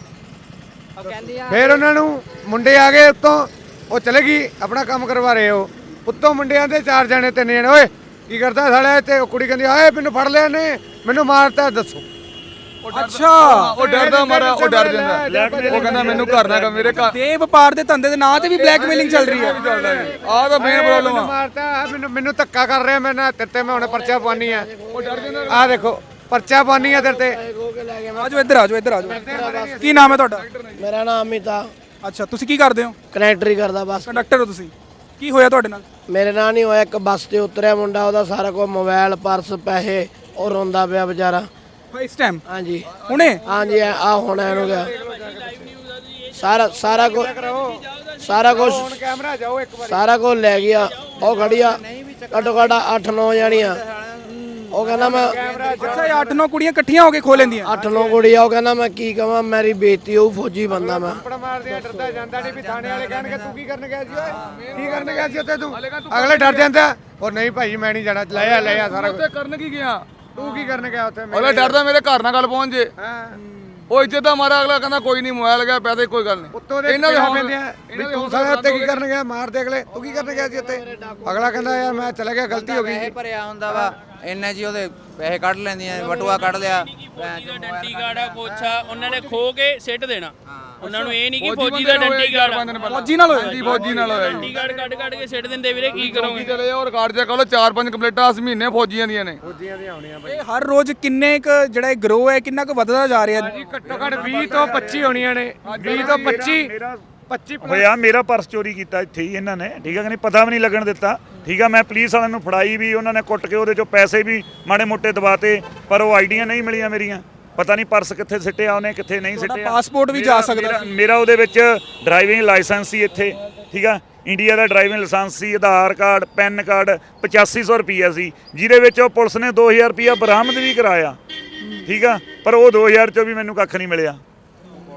ਉਹ ਕਹਿੰਦੀ ਆ ਫਿਰ ਉਹਨਾਂ ਨੂੰ ਮੁੰਡੇ ਆ ਗਏ ਉੱਤੋਂ। ਉਹ ਚਲੇ ਗਈ ਆਪਣਾ ਕੰਮ ਕਰਵਾ ਰਹੇ ਹੋ ਉੱਤੋਂ ਮੁੰਡਿਆਂ ਦੇ ਚਾਰ ਜਣੇ ਤਿੰਨ ਜਣੇ ਓਏ ਕੀ ਕਰਦਾ ਸਾਲਿਆ ਤੇ ਉਹ ਕੁੜੀ ਕਹਿੰਦੀ ਆਏ ਮੈਨੂੰ ਫੜ ਲਿਆ ਨੇ ਮੈਨੂੰ ਮਾਰਤਾ ਦੱਸੋ। ਅੱਛਾ। ਉਹ ਡਰਦਾ ਮਾਰਾ ਉਹ ਡਰ ਜਾਂਦਾ। ਉਹ ਕਹਿੰਦਾ ਮੈਨੂੰ ਘਰ ਨਾ ਕਰ ਮੇਰੇ ਘਰ ਦੇ ਵਪਾਰ ਦੇ ਧੰਦੇ ਦੇ ਨਾਂ ਤੇ ਵੀ ਬਲੈਕਮੇਲਿੰਗ ਚੱਲ ਰਹੀ ਹੈ। ਆਹ ਤਾਂ ਮੇਨ ਪ੍ਰੋਬਲਮ ਆ। ਮਾਰਤਾ ਆਹ ਮੈਨੂੰ ਮੈਨੂੰ ਧੱਕਾ ਕਰ ਰਿਹਾ ਮੈਂ ਨਾ ਤੇਰੇ ਤੇ ਮੈਂ ਹੁਣ ਪਰਚਾ ਪਾਣੀ ਆ। ਆ ਦੇਖੋ ਪਰਚਾ ਪਾਣੀ ਆ ਤੇਰੇ ਤੇ। ਆਜੋ ਇੱਧਰ ਆਜੋ ਇੱਧਰ ਆਜੋ। ਕੀ ਨਾਮ ਹੈ ਤੁਹਾਡਾ? ਮੇਰਾ ਨਾਮ ਅਮਿਤਾ। ਅੱਛਾ ਤੁਸੀਂ ਕੀ ਕਰਦੇ ਹੋ? ਕਨੈਕਟਰੀ ਕਰਦਾ ਬਸ। ਕੰਡਕਟਰ ਹੋ ਤੁਸੀਂ। ਕੀ ਹੋਇਆ ਤੁਹਾਡੇ ਨਾਲ? ਮੇਰੇ ਨਾਲ ਨਹੀਂ ਹੋਇਆ ਇੱਕ ਬੱਸ ਤੇ ਉਤਰਿਆ ਮੁੰਡਾ ਉਹਦਾ ਸਾਰਾ ਕੁਝ ਮੋਬਾਈਲ ਪਰਸ ਪੈਸੇ ਉਹ ਰੋਂਦਾ ਪਿਆ ਵਿਚਾਰਾ। ਇਸ ਟਾਈਮ ਹਾਂਜੀ। ਹੁਣੇ? ਹਾਂਜੀ ਆ ਹੁਣ ਇਹਨੂੰ ਗਿਆ। ਸਾਰਾ ਸਾਰਾ ਕੁਝ ਸਾਰਾ ਕੁਝ ਕੈਮਰਾ ਜਾਓ ਇੱਕ ਵਾਰ ਸਾਰਾ ਕੁਝ ਲੈ ਗਿਆ। ਉਹ ਖੜੀਆ। ਘੱਟੋ ਘੱਟ 8-9 ਜਾਣੀਆਂ। ਉਹ ਕਹਿੰਦਾ ਮੈਂ ਅੱਛਾ ਇਹ 8-9 ਕੁੜੀਆਂ ਇਕੱਠੀਆਂ ਹੋ ਕੇ ਖੋ ਲੈਂਦੀਆਂ। 8-9 ਕੁੜੀਆਂ ਉਹ ਕਹਿੰਦਾ ਮੈਂ ਕੀ ਕਵਾਂ ਮੇਰੀ ਬੇਇੱਜ਼ਤੀ ਹੋਊ ਫੌਜੀ ਬੰਦਾ ਮੈਂ। ਥੱਪੜ ਮਾਰਦੇ ਆ ਡਰਦਾ ਜਾਂਦਾ ਨਹੀਂ ਵੀ ਥਾਣੇ ਵਾਲੇ ਕਹਿਣਗੇ ਤੂੰ ਕੀ ਕਰਨ ਗਿਆ ਸੀ ਓਏ? ਕੀ ਕਰਨ ਗਿਆ ਸੀ ਉੱਥੇ ਤੂੰ? ਅਗਲੇ ਡਰ ਜਾਂਦਾ ਉਹ ਨਹੀਂ ਭਾਈ ਮੈਂ ਨਹੀਂ ਜਾਣਾ। ਲੈ ਆ ਲੈ ਆ ਸਾਰਾ ਕੁਝ ਉੱਤੇ ਕਰਨ ਕੀ ਗਿਆ? ਤੂੰ ਕੀ ਕਰਨ ਗਿਆ ਉੱਥੇ? ਅਗਲਾ ਡਰਦਾ ਮੇਰੇ ਘਰ ਨਾਲ ਗੱਲ ਪਹੁੰਚ ਜੇ। ਹਾਂ। ਉਹ ਇੱਜ਼ਤ ਦਾ ਮਾਰਾ ਅਗਲਾ ਕਹਿੰਦਾ ਕੋਈ ਨਹੀਂ ਮੋਬਾਈਲ ਗਿਆ ਪੈਸੇ ਕੋਈ ਗੱਲ ਨਹੀਂ ਉੱਤੋਂ ਦੇ ਇਹਨਾਂ ਦੇ ਪੈਂਦੇ ਆ ਵੀ ਤੂੰ ਸਾਲੇ ਉੱਤੇ ਕੀ ਕਰਨ ਗਿਆ? ਮਾਰ ਦੇ ਅਗਲੇ। ਤੂੰ ਕੀ ਕਰਨ ਗਿਆ ਸੀ ਉੱਤੇ ਅਗਲਾ ਕਹਿੰਦਾ ਯਾਰ ਮੈਂ ਚਲਾ ਗਿਆ ਗਲਤੀ ਹੋ ਗਈ ਭਰਿਆ ਹੁੰਦਾ ਵਾ। ਇੰਨੇ ਜੀ ਉਹਦੇ ਪੈਸੇ ਕੱਢ ਲੈਂਦੀਆਂ ਬਟੂਆ ਕੱਢ ਲਿਆ। ਫੌਜੀ ਦਾ ਡੰਡੀ ਆ ਕੋਛਾ ਉਹਨਾਂ ਨੇ ਖੋ ਕੇ ਸਿੱਟ ਦੇਣਾ। ਉਹਨਾਂ ਨੂੰ ਇਹ ਨਹੀਂ ਕਿ ਫੌਜੀ ਦਾ ਡੰਡੀ ਪਹਿਲਾਂ। ਫੌਜੀ ਨਾਲ ਹੋਇਆ। ਹਾਂਜੀ ਫੌਜੀ ਨਾਲ ਹੋਇਆ। ਜੀ ਡੰਡੀ ਗਾਰਡ ਕੱਢ ਕੱਢ ਕੇ ਸਿੱਟ ਦਿੰਦੇ ਵੀਰੇ ਕੀ ਕਰੋਗੇ? ਚਲੇ ਜਾਓ ਰਿਕਾਰਡ ਚੈੱਕ ਕਰੋ ਚਾਰ ਪੰਜ ਕੰਪਲੀਟਾਂ ਇਸ ਮਹੀਨੇ ਫੌਜੀਆਂ ਦੀਆਂ ਨੇ। ਇਹ ਹਰ ਰੋਜ਼ ਕਿੰਨੇ ਕ ਜਿਹੜਾ ਇਹ ਗਰੋ ਹੈ ਕਿੰਨਾ ਕੁ ਵੱਧਦਾ ਜਾ ਰਿਹਾ? ਘੱਟੋ ਘੱਟ 20 ਤੋਂ 25 ਹੋਣੀਆਂ ਨੇ। 20 ਤੋਂ 25 ਮੇਰਾ 25 ਹੋਇਆ ਮੇਰਾ ਪਰਸ ਚੋਰੀ ਕੀਤਾ ਇੱਥੇ ਹੀ ਇਹਨਾਂ ਨੇ ਠੀਕ ਹੈ ਕਿ ਨਹੀਂ? ਪਤਾ ਵੀ ਨਹੀਂ ਲੱਗਣ ਦਿੱਤਾ। ਠੀਕ ਆ ਮੈਂ ਪੁਲਿਸ ਵਾਲਿਆਂ ਨੂੰ ਫੜਾਈ ਵੀ ਉਹਨਾਂ ਨੇ ਕੁੱਟ ਕੇ ਉਹਦੇ ਚੋਂ ਪੈਸੇ ਵੀ ਮਾੜੇ ਮੋਟੇ ਦਬਾਤੇ ਪਰ ਉਹ ਆਈਡੀਆਂ ਨਹੀਂ ਮਿਲੀਆਂ ਮੇਰੀਆਂ। ਪਤਾ ਨਹੀਂ ਪਰਸ ਕਿੱਥੇ ਸਿੱਟਿਆ ਉਹਨੇ ਕਿੱਥੇ ਨਹੀਂ ਸਿੱਟਿਆ। ਪਾਸਪੋਰਟ ਵੀ ਜਾ ਸਕਦਾ ਮੇਰਾ- ਮੇਰਾ ਉਹਦੇ ਵਿੱਚ ਡਰਾਈਵਿੰਗ ਲਾਇਸੈਂਸ ਸੀ ਇੱਥੇ ਠੀਕ ਆ ਇੰਡੀਆ ਦਾ ਡਰਾਈਵਿੰਗ ਲਾਇਸੈਂਸ ਸੀ ਆਧਾਰ ਕਾਰਡ ਪੈਨ ਕਾਰਡ 8500 ਰੁਪਈਆ ਸੀ ਜਿਹਦੇ ਵਿੱਚ ਉਹ ਪੁਲਿਸ ਨੇ 2000 ਰੁਪਈਆ ਬਰਾਮਦ ਵੀ ਕਰਾਇਆ। ਠੀਕ ਆ ਪਰ ਉਹ 2000 ਚੋਂ ਵੀ ਮੈਨੂੰ ਕੱਖ ਨਹੀਂ ਮਿਲਿਆ।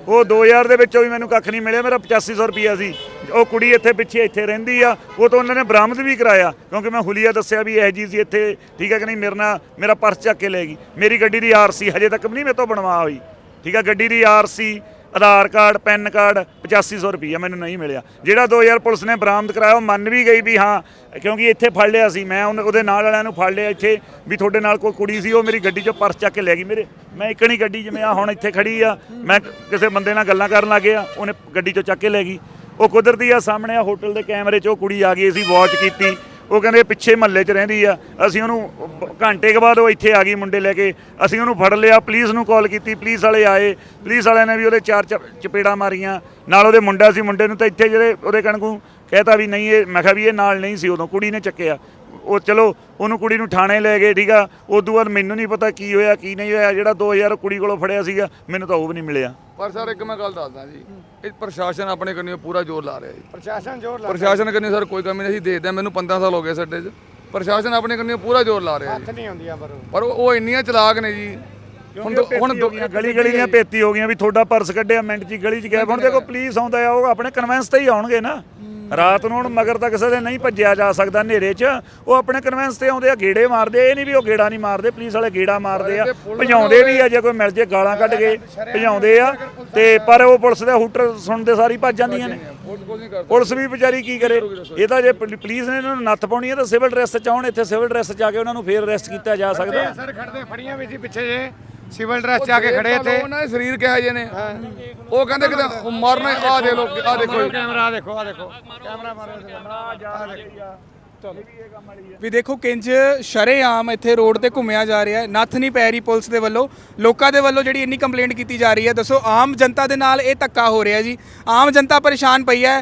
ਉਹ 2000 ਦੇ ਵਿੱਚੋਂ ਵੀ ਮੈਨੂੰ ਕੱਖ ਨਹੀਂ ਮਿਲਿਆ, ਮੇਰਾ 8500 ਰੁਪਈਆ ਸੀ। ਉਹ ਕੁੜੀ ਇੱਥੇ ਪਿੱਛੇ ਇੱਥੇ ਰਹਿੰਦੀ ਆ, ਉਹ ਤਾਂ ਉਹਨਾਂ ਨੇ ਬਰਾਮਦ ਵੀ ਕਰਾਇਆ, ਕਿਉਂਕਿ ਮੈਂ ਹੁਲੀਆ ਦੱਸਿਆ ਵੀ ਇਹ ਜੀ ਸੀ ਇੱਥੇ, ਠੀਕ ਹੈ ਕਿ ਨਹੀਂ, ਮੇਰੇ ਨਾਲ, ਮੇਰਾ ਪਰਸ ਚੱਕ ਕੇ ਲੈ ਗਈ। ਮੇਰੀ ਗੱਡੀ ਦੀ ਆਰਸੀ ਹਜੇ ਤੱਕ ਨਹੀਂ ਮੇਰੇ ਤੋਂ ਬਣਵਾ ਹੋਈ। ਠੀਕ ਆ, ਗੱਡੀ ਦੀ RC Aadhaar card, PAN card 8500 ਰੁਪਈਆ ਮੈਨੂੰ ਨਹੀਂ ਮਿਲਿਆ। ਜਿਹੜਾ 2000 ਪੁਲਿਸ ਨੇ ਬਰਾਮਦ ਕਰਾਇਆ, ਉਹ ਮੰਨ ਵੀ ਗਈ ਵੀ ਹਾਂ, ਕਿਉਂਕਿ ਇੱਥੇ ਫੜ ਲਿਆ ਸੀ। ਮੈਂ ਉਹਨੇ- ਉਹਦੇ ਨਾਲ ਵਾਲਿਆਂ ਨੂੰ ਫੜ ਲਿਆ ਇੱਥੇ ਵੀ ਤੁਹਾਡੇ ਨਾਲ ਕੋਈ ਕੁੜੀ ਸੀ, ਉਹ ਮੇਰੀ ਗੱਡੀ 'ਚੋਂ ਪਰਸ ਚੱਕ ਕੇ ਲੈ ਗਈ। ਮੇਰੇ ਮੈਂ ਇੱਕਣੀ ਗੱਡੀ, ਜਿਵੇਂ ਆ ਹੁਣ ਇੱਥੇ ਖੜੀ ਆ, ਮੈਂ ਕਿਸੇ ਬੰਦੇ ਨਾਲ ਗੱਲਾਂ ਕਰਨ ਲੱਗੇ ਆ ਉਹਨੇ ਗੱਡੀ 'ਚੋਂ ਚੱਕ ਕੇ ਲੈ ਗਈ। ਉਹ ਕੁਦਰਤੀ ਆ ਸਾਹਮਣੇ ਆ ਹੋਟਲ ਦੇ ਕੈਮਰੇ 'ਚ ਉਹ ਕੁੜੀ ਆ ਗਈ ਸੀ ਵਾਚ ਕੀਤੀ। ਉਹ ਕਹਿੰਦੇ ਪਿੱਛੇ ਮਹੱਲੇ 'ਚ ਰਹਿੰਦੀ ਆ, ਅਸੀਂ ਉਹਨੂੰ ਘੰਟੇ ਕੇ ਬਾਅਦ ਉਹ ਇੱਥੇ ਆ ਗਈ ਮੁੰਡੇ ਲੈ ਕੇ, ਅਸੀਂ ਉਹਨੂੰ ਫੜ ਲਿਆ, ਪੁਲਿਸ ਨੂੰ ਕਾਲ ਕੀਤੀ, ਪੁਲਿਸ ਵਾਲੇ ਆਏ, ਪੁਲਿਸ ਵਾਲਿਆਂ ਨੇ ਵੀ ਉਹਦੇ ਚਾਰ ਚਪ- ਚਪੇੜਾਂ ਮਾਰੀਆਂ, ਨਾਲ ਉਹਦੇ ਮੁੰਡਾ ਸੀ, ਮੁੰਡੇ ਨੂੰ ਤਾਂ ਇੱਥੇ ਜਿਹੜੇ ਉਹਦੇ ਕਣਕੂ ਕਹਿਤਾ ਵੀ ਨਹੀਂ ਇਹ, ਮੈਂ ਕਿਹਾ ਵੀ ਇਹ ਨਾਲ ਨਹੀਂ ਸੀ ਉਦੋਂ, ਕੁੜੀ ਨੇ ਚੱਕਿਆ। ਉਹ ਚਲੋ ਉਹਨੂੰ ਕੁੜੀ ਨੂੰ ਥਾਣੇ ਲੈ ਗਏ ਠੀਕ ਆ? ਉਦੋਂ ਬਾਅਦ ਮੈਨੂੰ ਨਹੀਂ ਪਤਾ ਕੀ ਹੋਇਆ ਕੀ ਨਹੀਂ ਹੋਇਆ। ਜਿਹੜਾ 2000 ਕੁੜੀ ਕੋਲੋਂ ਫੜਿਆ ਸੀਗਾ ਮੈਨੂੰ ਤਾਂ ਉਹ ਵੀ ਨਹੀਂ ਮਿਲਿਆ। ਪਰ ਸਰ ਇੱਕ ਮੈਂ ਗੱਲ ਦੱਸਦਾ ਜੀ। ਇਹ ਪ੍ਰਸ਼ਾਸਨ ਆਪਣੇ ਕੰਨੀ ਪੂਰਾ ਜ਼ੋਰ ਲਾ ਰਿਹਾ ਜੀ। ਪ੍ਰਸ਼ਾਸਨ ਜ਼ੋਰ ਲਾ ਪ੍ਰਸ਼ਾਸਨ ਕੰਨੀ ਸਰ ਕੋਈ ਕਮੀ ਨਹੀਂ ਅਸੀਂ ਦੇਖਦੇ ਹਾਂ, ਮੈਨੂੰ 15 ਸਾਲ ਹੋ ਗਏ ਸਾਡੇ 'ਚ। ਪ੍ਰਸ਼ਾਸਨ ਆਪਣੇ ਕੰਨੀ ਪੂਰਾ ਜ਼ੋਰ ਲਾ ਰਿਹਾ ਜੀ। ਹੱਥ ਨਹੀਂ ਆਉਂਦੀਆਂ ਪਰ ਉਹ। ਪਰ ਉਹ ਇੰਨੀਆਂ ਚਲਾਕ ਨੇ ਜੀ। ਹੁਣ ਹੁਣ ਗਲੀ ਗਲੀ ਦੀਆਂ ਪੇਤੀ ਹੋ ਗਈਆਂ ਵੀ ਤੁਹਾਡਾ ਪਰਸ ਕੱਢਿਆ ਮਿੰਟ 'ਚ ਗਲੀ 'ਚ ਗਿਆ ਹੁਣ ਦੇਖੋ ਪੁਲਿਸ ਆਉਂਦਾ ਆ ਉਹ ਆਪਣੇ ਕਨਵੈਂਸ ਤੇ ਹੀ ਆਉਣਗੇ ਨਾ। ਰਾਤ ਨੂੰ ਹੁਣ ਮਗਰ ਤਾਂ ਕਿਸੇ ਦੇ ਨਹੀਂ ਭੱਜਿਆ ਜਾ ਸਕਦਾ ਹਨੇਰੇ 'ਚ। ਉਹ ਆਪਣੇ ਕਨਵੈਂਸ ਤੇ ਆਉਂਦੇ ਆ ਗੇੜੇ ਮਾਰਦੇ ਇਹ ਨਹੀਂ ਵੀ ਉਹ ਗੇੜਾ ਨਹੀਂ ਮਾਰਦੇ ਪੁਲਿਸ ਵਾਲੇ ਗੇੜਾ ਮਾਰਦੇ ਆ। ਭਜਾਉਂਦੇ ਵੀ ਆ ਜੇ ਕੋਈ ਮਿਲ ਜੇ ਗਾਲਾਂ ਕੱਢ ਕੇ ਭਜਾਉਂਦੇ ਆ। ਤੇ ਪਰ ਉਹ ਪੁਲਿਸ ਦੇ ਹੂਟਰ ਸੁਣਦੇ ਸਾਰੀ ਭੱਜ ਜਾਂਦੀਆਂ ਨੇ। ਪੁਲਿਸ ਵੀ ਵਿਚਾਰੀ ਕੀ ਕਰੇ? ਇਹ ਤਾਂ ਜੇ ਪੁਲ- ਪੁਲਿਸ ਨੇ ਇਹਨਾਂ ਨੂੰ ਨੱਥ ਪਾਉਣੀ ਹੈ ਤਾਂ ਸਿਵਲ ਡਰੈਸ 'ਚ ਆਉਣ ਇੱਥੇ ਸਿਵਲ ਡਰੈਸ 'ਚ ਆ ਕੇ ਉਹਨਾਂ ਨੂੰ ਫੇਰ ਅਰੈਸਟ ਕੀਤਾ ਜਾ ਸਕਦਾ। ਸਰ ਖੜਦੇ ਫੜੀਆਂ ਵੀ ਸੀ ਪਿੱਛੇ ਜੇ। ਸਿਵਲ ਡਰੈਸ ਚ ਆ ਕੇ ਖੜੇ ਇੱਥੇ। ਉਹਨਾਂ ਦੇ ਸਰੀਰ ਕਿਹਾ ਜੇ ਨੇ। ਉਹ ਕਹਿੰਦੇ ਕਿ ਉਹ ਮਰਨਾ ਆ ਦੇ ਲੋ ਆ ਦੇਖੋ ਜੀ। ਕੈਮਰਾ ਦੇਖੋ ਆ ਦੇਖੋ। ਕੈਮਰਾ ਮਾਰੋ ਵੀ ਦੇਖੋ ਕਿੰਜ ਸ਼ਰੇਆਮ ਇੱਥੇ ਰੋਡ ਤੇ ਘੁੰਮਿਆ ਜਾ ਰਿਹਾ ਹੈ। ਨੱਥ ਨਹੀਂ ਪੈ ਰਹੀ ਪੁਲਿਸ ਦੇ ਵੱਲੋਂ। ਲੋਕਾਂ ਦੇ ਵੱਲੋਂ ਜਿਹੜੀ ਇੰਨੀ ਕੰਪਲੇਂਟ ਕੀਤੀ ਜਾ ਰਹੀ ਹੈ। ਦੱਸੋ ਆਮ ਜਨਤਾ ਦੇ ਨਾਲ ਇਹ ਧੱਕਾ ਹੋ ਰਿਹਾ ਜੀ। ਆਮ ਜਨਤਾ ਪਰੇਸ਼ਾਨ ਪਈ ਹੈ।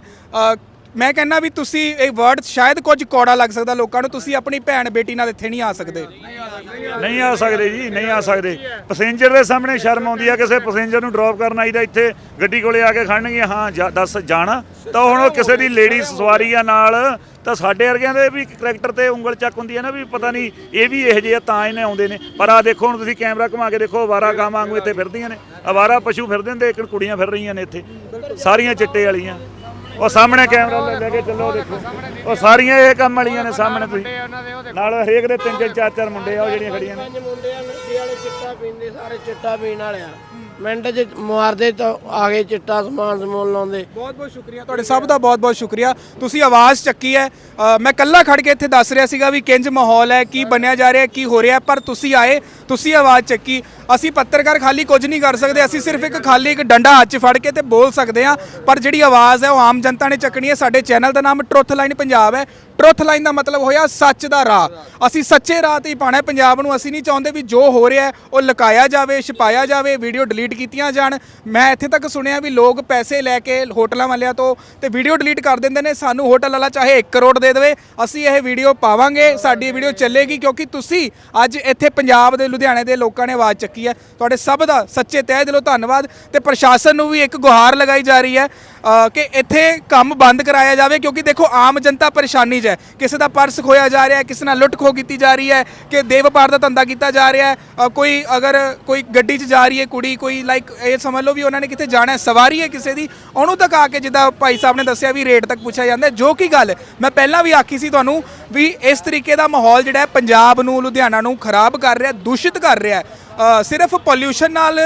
ਮੈਂ ਕਹਿੰਦਾ ਵੀ ਤੁਸੀਂ ਇਹ ਵਰਡ ਸ਼ਾਇਦ ਕੁਝ ਕੌੜਾ ਲੱਗ ਸਕਦਾ ਲੋਕਾਂ ਨੂੰ, ਤੁਸੀਂ ਆਪਣੀ ਭੈਣ ਬੇਟੀ ਨਾਲ ਇੱਥੇ ਨਹੀਂ ਆ ਸਕਦੇ। ਨਹੀਂ ਆ ਸਕਦੇ ਜੀ, ਨਹੀਂ ਆ ਸਕਦੇ। ਪੈਸੇਂਜਰ ਦੇ ਸਾਹਮਣੇ ਸ਼ਰਮ ਆਉਂਦੀ ਆ, ਕਿਸੇ ਪੈਸੇਂਜਰ ਨੂੰ ਡ੍ਰੌਪ ਕਰਨ ਆਈਦਾ ਇੱਥੇ ਗੱਡੀ ਕੋਲੇ ਆ ਕੇ ਖੜਨਗੇ, ਹਾਂ, ਜਾ- ਦੱਸ, ਜਾਣਾ। ਤਾਂ ਹੁਣ ਉਹ ਕਿਸੇ ਦੀ ਲੇਡੀ ਸਵਾਰੀ ਆ ਨਾਲ, ਤਾਂ ਸਾਡੇ ਵਰਗਿਆਂ ਦੇ ਵੀ ਕਰੈਕਟਰ ਤੇ ਉਂਗਲ ਚੱਕ ਹੁੰਦੀ ਹੈ ਨਾ ਵੀ ਪਤਾ ਨਹੀਂ ਇਹ ਵੀ ਇਹੋ ਜਿਹੇ ਆ, ਤਾਂ ਇਹਨੇ ਆਉਂਦੇ ਨੇ। ਪਰ ਆ ਦੇਖੋ, ਹੁਣ ਤੁਸੀਂ ਕੈਮਰਾ ਘੁਮਾ ਕੇ ਦੇਖੋ ਅਵਾਰਾ ਗਾਵਾਂ ਵਾਂਗੂ ਇੱਥੇ ਫਿਰਦੀਆਂ ਨੇ। ਅਵਾਰਾ ਪਸ਼ੂ ਫਿਰਦੇ ਹੁੰਦੇ ਇੱਕ ਕੁੜੀਆਂ ਫਿਰ ਰਹੀਆਂ ਨੇ ਇੱਥੇ, ਸਾਰੀਆਂ ਚਿੱਟੇ ਵਾਲੀਆਂ। ਉਹ ਸਾਹਮਣੇ ਕੈਮਰਾ ਲੈ ਲੈ ਕੇ ਚੱਲੋ ਦੇਖੋ। ਉਹ ਸਾਰੀਆਂ ਇਹ ਕੰਮ ਵਾਲੀਆਂ ਨੇ ਸਾਹਮਣੇ ਤੁਸੀਂ। ਨਾਲ ਹਰੇਕ ਦੇ ਤਿੰਨ ਤਿੰਨ ਚਾਰ ਚਾਰ ਮੁੰਡੇ ਆ, ਉਹ ਜਿਹੜੀਆਂ ਖੜੀਆਂ ਨੇ। ਪੰਜ ਮੁੰਡੇ ਆ ਨਸ਼ੇ ਵਾਲੇ ਚਿੱਟਾ ਪੀਂਦੇ, ਸਾਰੇ ਚਿੱਟਾ ਪੀਣ ਵਾਲੇ ਆ। ਮਿੰਟ 'ਚ ਮਾਰਦੇ ਤਾਂ ਆ ਗਏ ਚਿੱਟਾ ਸਮਾਨ ਸਮੂਨ ਲਾਉਂਦੇ। ਬਹੁਤ ਬਹੁਤ ਸ਼ੁਕਰੀਆ। ਤੁਹਾਡੇ ਸਭ ਦਾ ਬਹੁਤ ਬਹੁਤ ਸ਼ੁਕਰੀਆ। ਤੁਸੀਂ ਆਵਾਜ਼ ਚੱਕੀ ਹੈ। ਅ, ਮੈਂ ਕੱਲਾ ਖੜ ਕੇ ਇੱਥੇ ਦੱਸ ਰਿਹਾ ਸੀਗਾ ਵੀ ਕਿੰਜ ਮਾਹੌਲ ਹੈ ਕੀ ਬਣਿਆ ਜਾ ਰਿਹਾ ਕੀ ਹੋ ਰਿਹਾ ਪਰ ਤੁਸੀਂ ਆਏ ਤੁਸੀਂ ਆਵਾਜ਼ ਚੱਕੀ। ਅਸੀਂ ਪੱਤਰਕਾਰ ਖਾਲੀ ਕੁਝ ਨਹੀਂ ਕਰ ਸਕਦੇ ਅਸੀਂ ਸਿਰਫ ਇੱਕ ਖਾਲੀ ਇੱਕ ਡੰਡਾ ਹੱਥ 'ਚ ਫੜ ਕੇ ਤੇ ਬੋਲ ਸਕਦੇ ਹਾਂ ਪਰ ਜਿਹੜੀ ਆਵਾਜ਼ ਹੈ ਉਹ ਆਮ ਜਨਤਾ ਨੇ ਚੱਕਣੀ ਹੈ। ਸਾਡੇ ਚੈਨਲ ਦਾ ਨਾਮ ਟਰੁੱਥ ਲਾਈਨ ਪੰਜਾਬ ਹੈ। ਟਰੁੱਥ ਲਾਈਨ ਦਾ ਮਤਲਬ ਹੋਇਆ ਸੱਚ ਦਾ ਰਾਹ। ਅਸੀਂ ਸੱਚੇ ਰਾਹ ਤੇ ਹੀ ਪਾਣਾ ਪੰਜਾਬ ਨੂੰ ਅਸੀਂ ਨਹੀਂ ਚਾਹੁੰਦੇ ਵੀ ਜੋ ਹੋ ਰਿਹਾ ਹੈ ਉਹ ਲੁਕਾਇਆ ਜਾਵੇ ਛਪਾਇਆ ਜਾਵੇ ਵੀਡੀਓ ਡਿਲੀਟ ਕੀਤੀਆਂ ਜਾਣ। ਮੈਂ ਇੱਥੇ ਤੱਕ ਸੁਣਿਆ ਵੀ ਲੋਕ ਪੈਸੇ ਲੈ ਕੇ ਹੋਟਲਾਂ ਵਾਲਿਆਂ ਤੋਂ ਤੇ ਵੀਡੀਓ ਡਿਲੀਟ ਕਰ ਦਿੰਦੇ ਨੇ। ਸਾਨੂੰ ਹੋਟਲ ਵਾਲਾ ਚਾਹੇ 1 ਕਰੋੜ ਦੇ ਦੇਵੇ। ਅਸੀਂ ਇਹ ਵੀਡੀਓ ਪਾਵਾਂਗੇ। ਸਾਡੀ ਵੀਡੀਓ ਚੱਲੇਗੀ ਕਿਉਂਕਿ ਤੁਸੀਂ ਅੱਜ ਇੱਥੇ ਪੰਜਾਬ ਦੇ, ਲੁਧਿਆਣੇ ਦੇ ਲੋਕਾਂ ਨੇ ਆਵਾਜ਼ ਚੱਕੀ ਹੈ। ਤੁਹਾਡੇ ਸਭ ਦਾ ਸੱਚੇ ਤਹਿ ਦਿਲੋਂ ਧੰਨਵਾਦ ਤੇ ਪ੍ਰਸ਼ਾਸਨ ਨੂੰ ਵੀ ਇੱਕ ਗੁਹਾਰ ਲਗਾਈ ਜਾ ਰਹੀ ਹੈ। ਕਿ ਇੱਥੇ ਕੰਮ ਬੰਦ ਕਰਾਇਆ ਜਾਵੇ, ਕਿਉਂਕਿ ਦੇਖੋ, ਆਮ ਜਨਤਾ ਪਰੇਸ਼ਾਨੀ 'ਚ ਹੈ। ਕਿਸੇ ਦਾ ਪਰਸ ਖੋਇਆ ਜਾ ਰਿਹਾ ਹੈ, ਕਿਸੇ ਨਾਲ ਲੁੱਟ ਖੋ ਕੀਤੀ ਜਾ ਰਹੀ ਹੈ, ਕਿ ਦੇਹ ਵਪਾਰ ਦਾ ਧੰਦਾ ਕੀਤਾ ਜਾ ਰਿਹਾ ਹੈ। ਕੋਈ ਅਗਰ ਕੋਈ ਗੱਡੀ 'ਚ ਜਾ ਰਹੀ ਹੈ ਕੁੜੀ, ਕੋਈ ਲਾਈਕ ਇਹ ਸਮਝ ਲਓ ਵੀ ਉਹਨਾਂ ਨੇ ਕਿਤੇ ਜਾਣਾ ਸਵਾਰੀ ਹੈ ਕਿਸੇ ਦੀ, ਉਹਨੂੰ ਤੱਕ ਆ ਕੇ ਜਿੱਦਾਂ ਭਾਈ ਸਾਹਿਬ ਨੇ ਦੱਸਿਆ ਵੀ ਰੇਟ ਤੱਕ ਪੁੱਛਿਆ ਜਾਂਦਾ ਜੋ ਕਿ ਗੱਲ, ਮੈਂ ਪਹਿਲਾਂ ਵੀ ਆਖੀ ਸੀ ਤੁਹਾਨੂੰ ਵੀ ਇਸ ਤਰੀਕੇ ਦਾ ਮਾਹੌਲ ਜਿਹੜਾ ਪੰਜਾਬ ਨੂੰ, ਲੁਧਿਆਣਾ ਨੂੰ ਖਰਾਬ ਕਰ ਰਿਹਾ, ਦੂਸ਼ਿਤ ਕਰ ਰਿਹਾ ਸਿਰਫ ਪੋਲਿਊਸ਼ਨ ਨਾਲ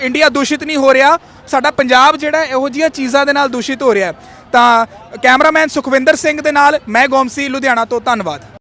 ਇੰਡੀਆ ਦੂਸ਼ਿਤ ਨਹੀਂ ਹੋ ਰਿਹਾ। ਸਾਡਾ ਪੰਜਾਬ ਜਿਹੜਾ ਇਹੋ ਜਿਹੀਆਂ ਚੀਜ਼ਾਂ ਦੇ ਨਾਲ ਦੂਸ਼ਿਤ ਹੋ ਰਿਹਾ ਤਾਂ ਕੈਮਰਾਮੈਨ ਸੁਖਵਿੰਦਰ ਸਿੰਘ ਦੇ ਨਾਲ, ਮੈਂ ਗੋਮਸੀ, ਲੁਧਿਆਣਾ ਤੋਂ, ਧੰਨਵਾਦ।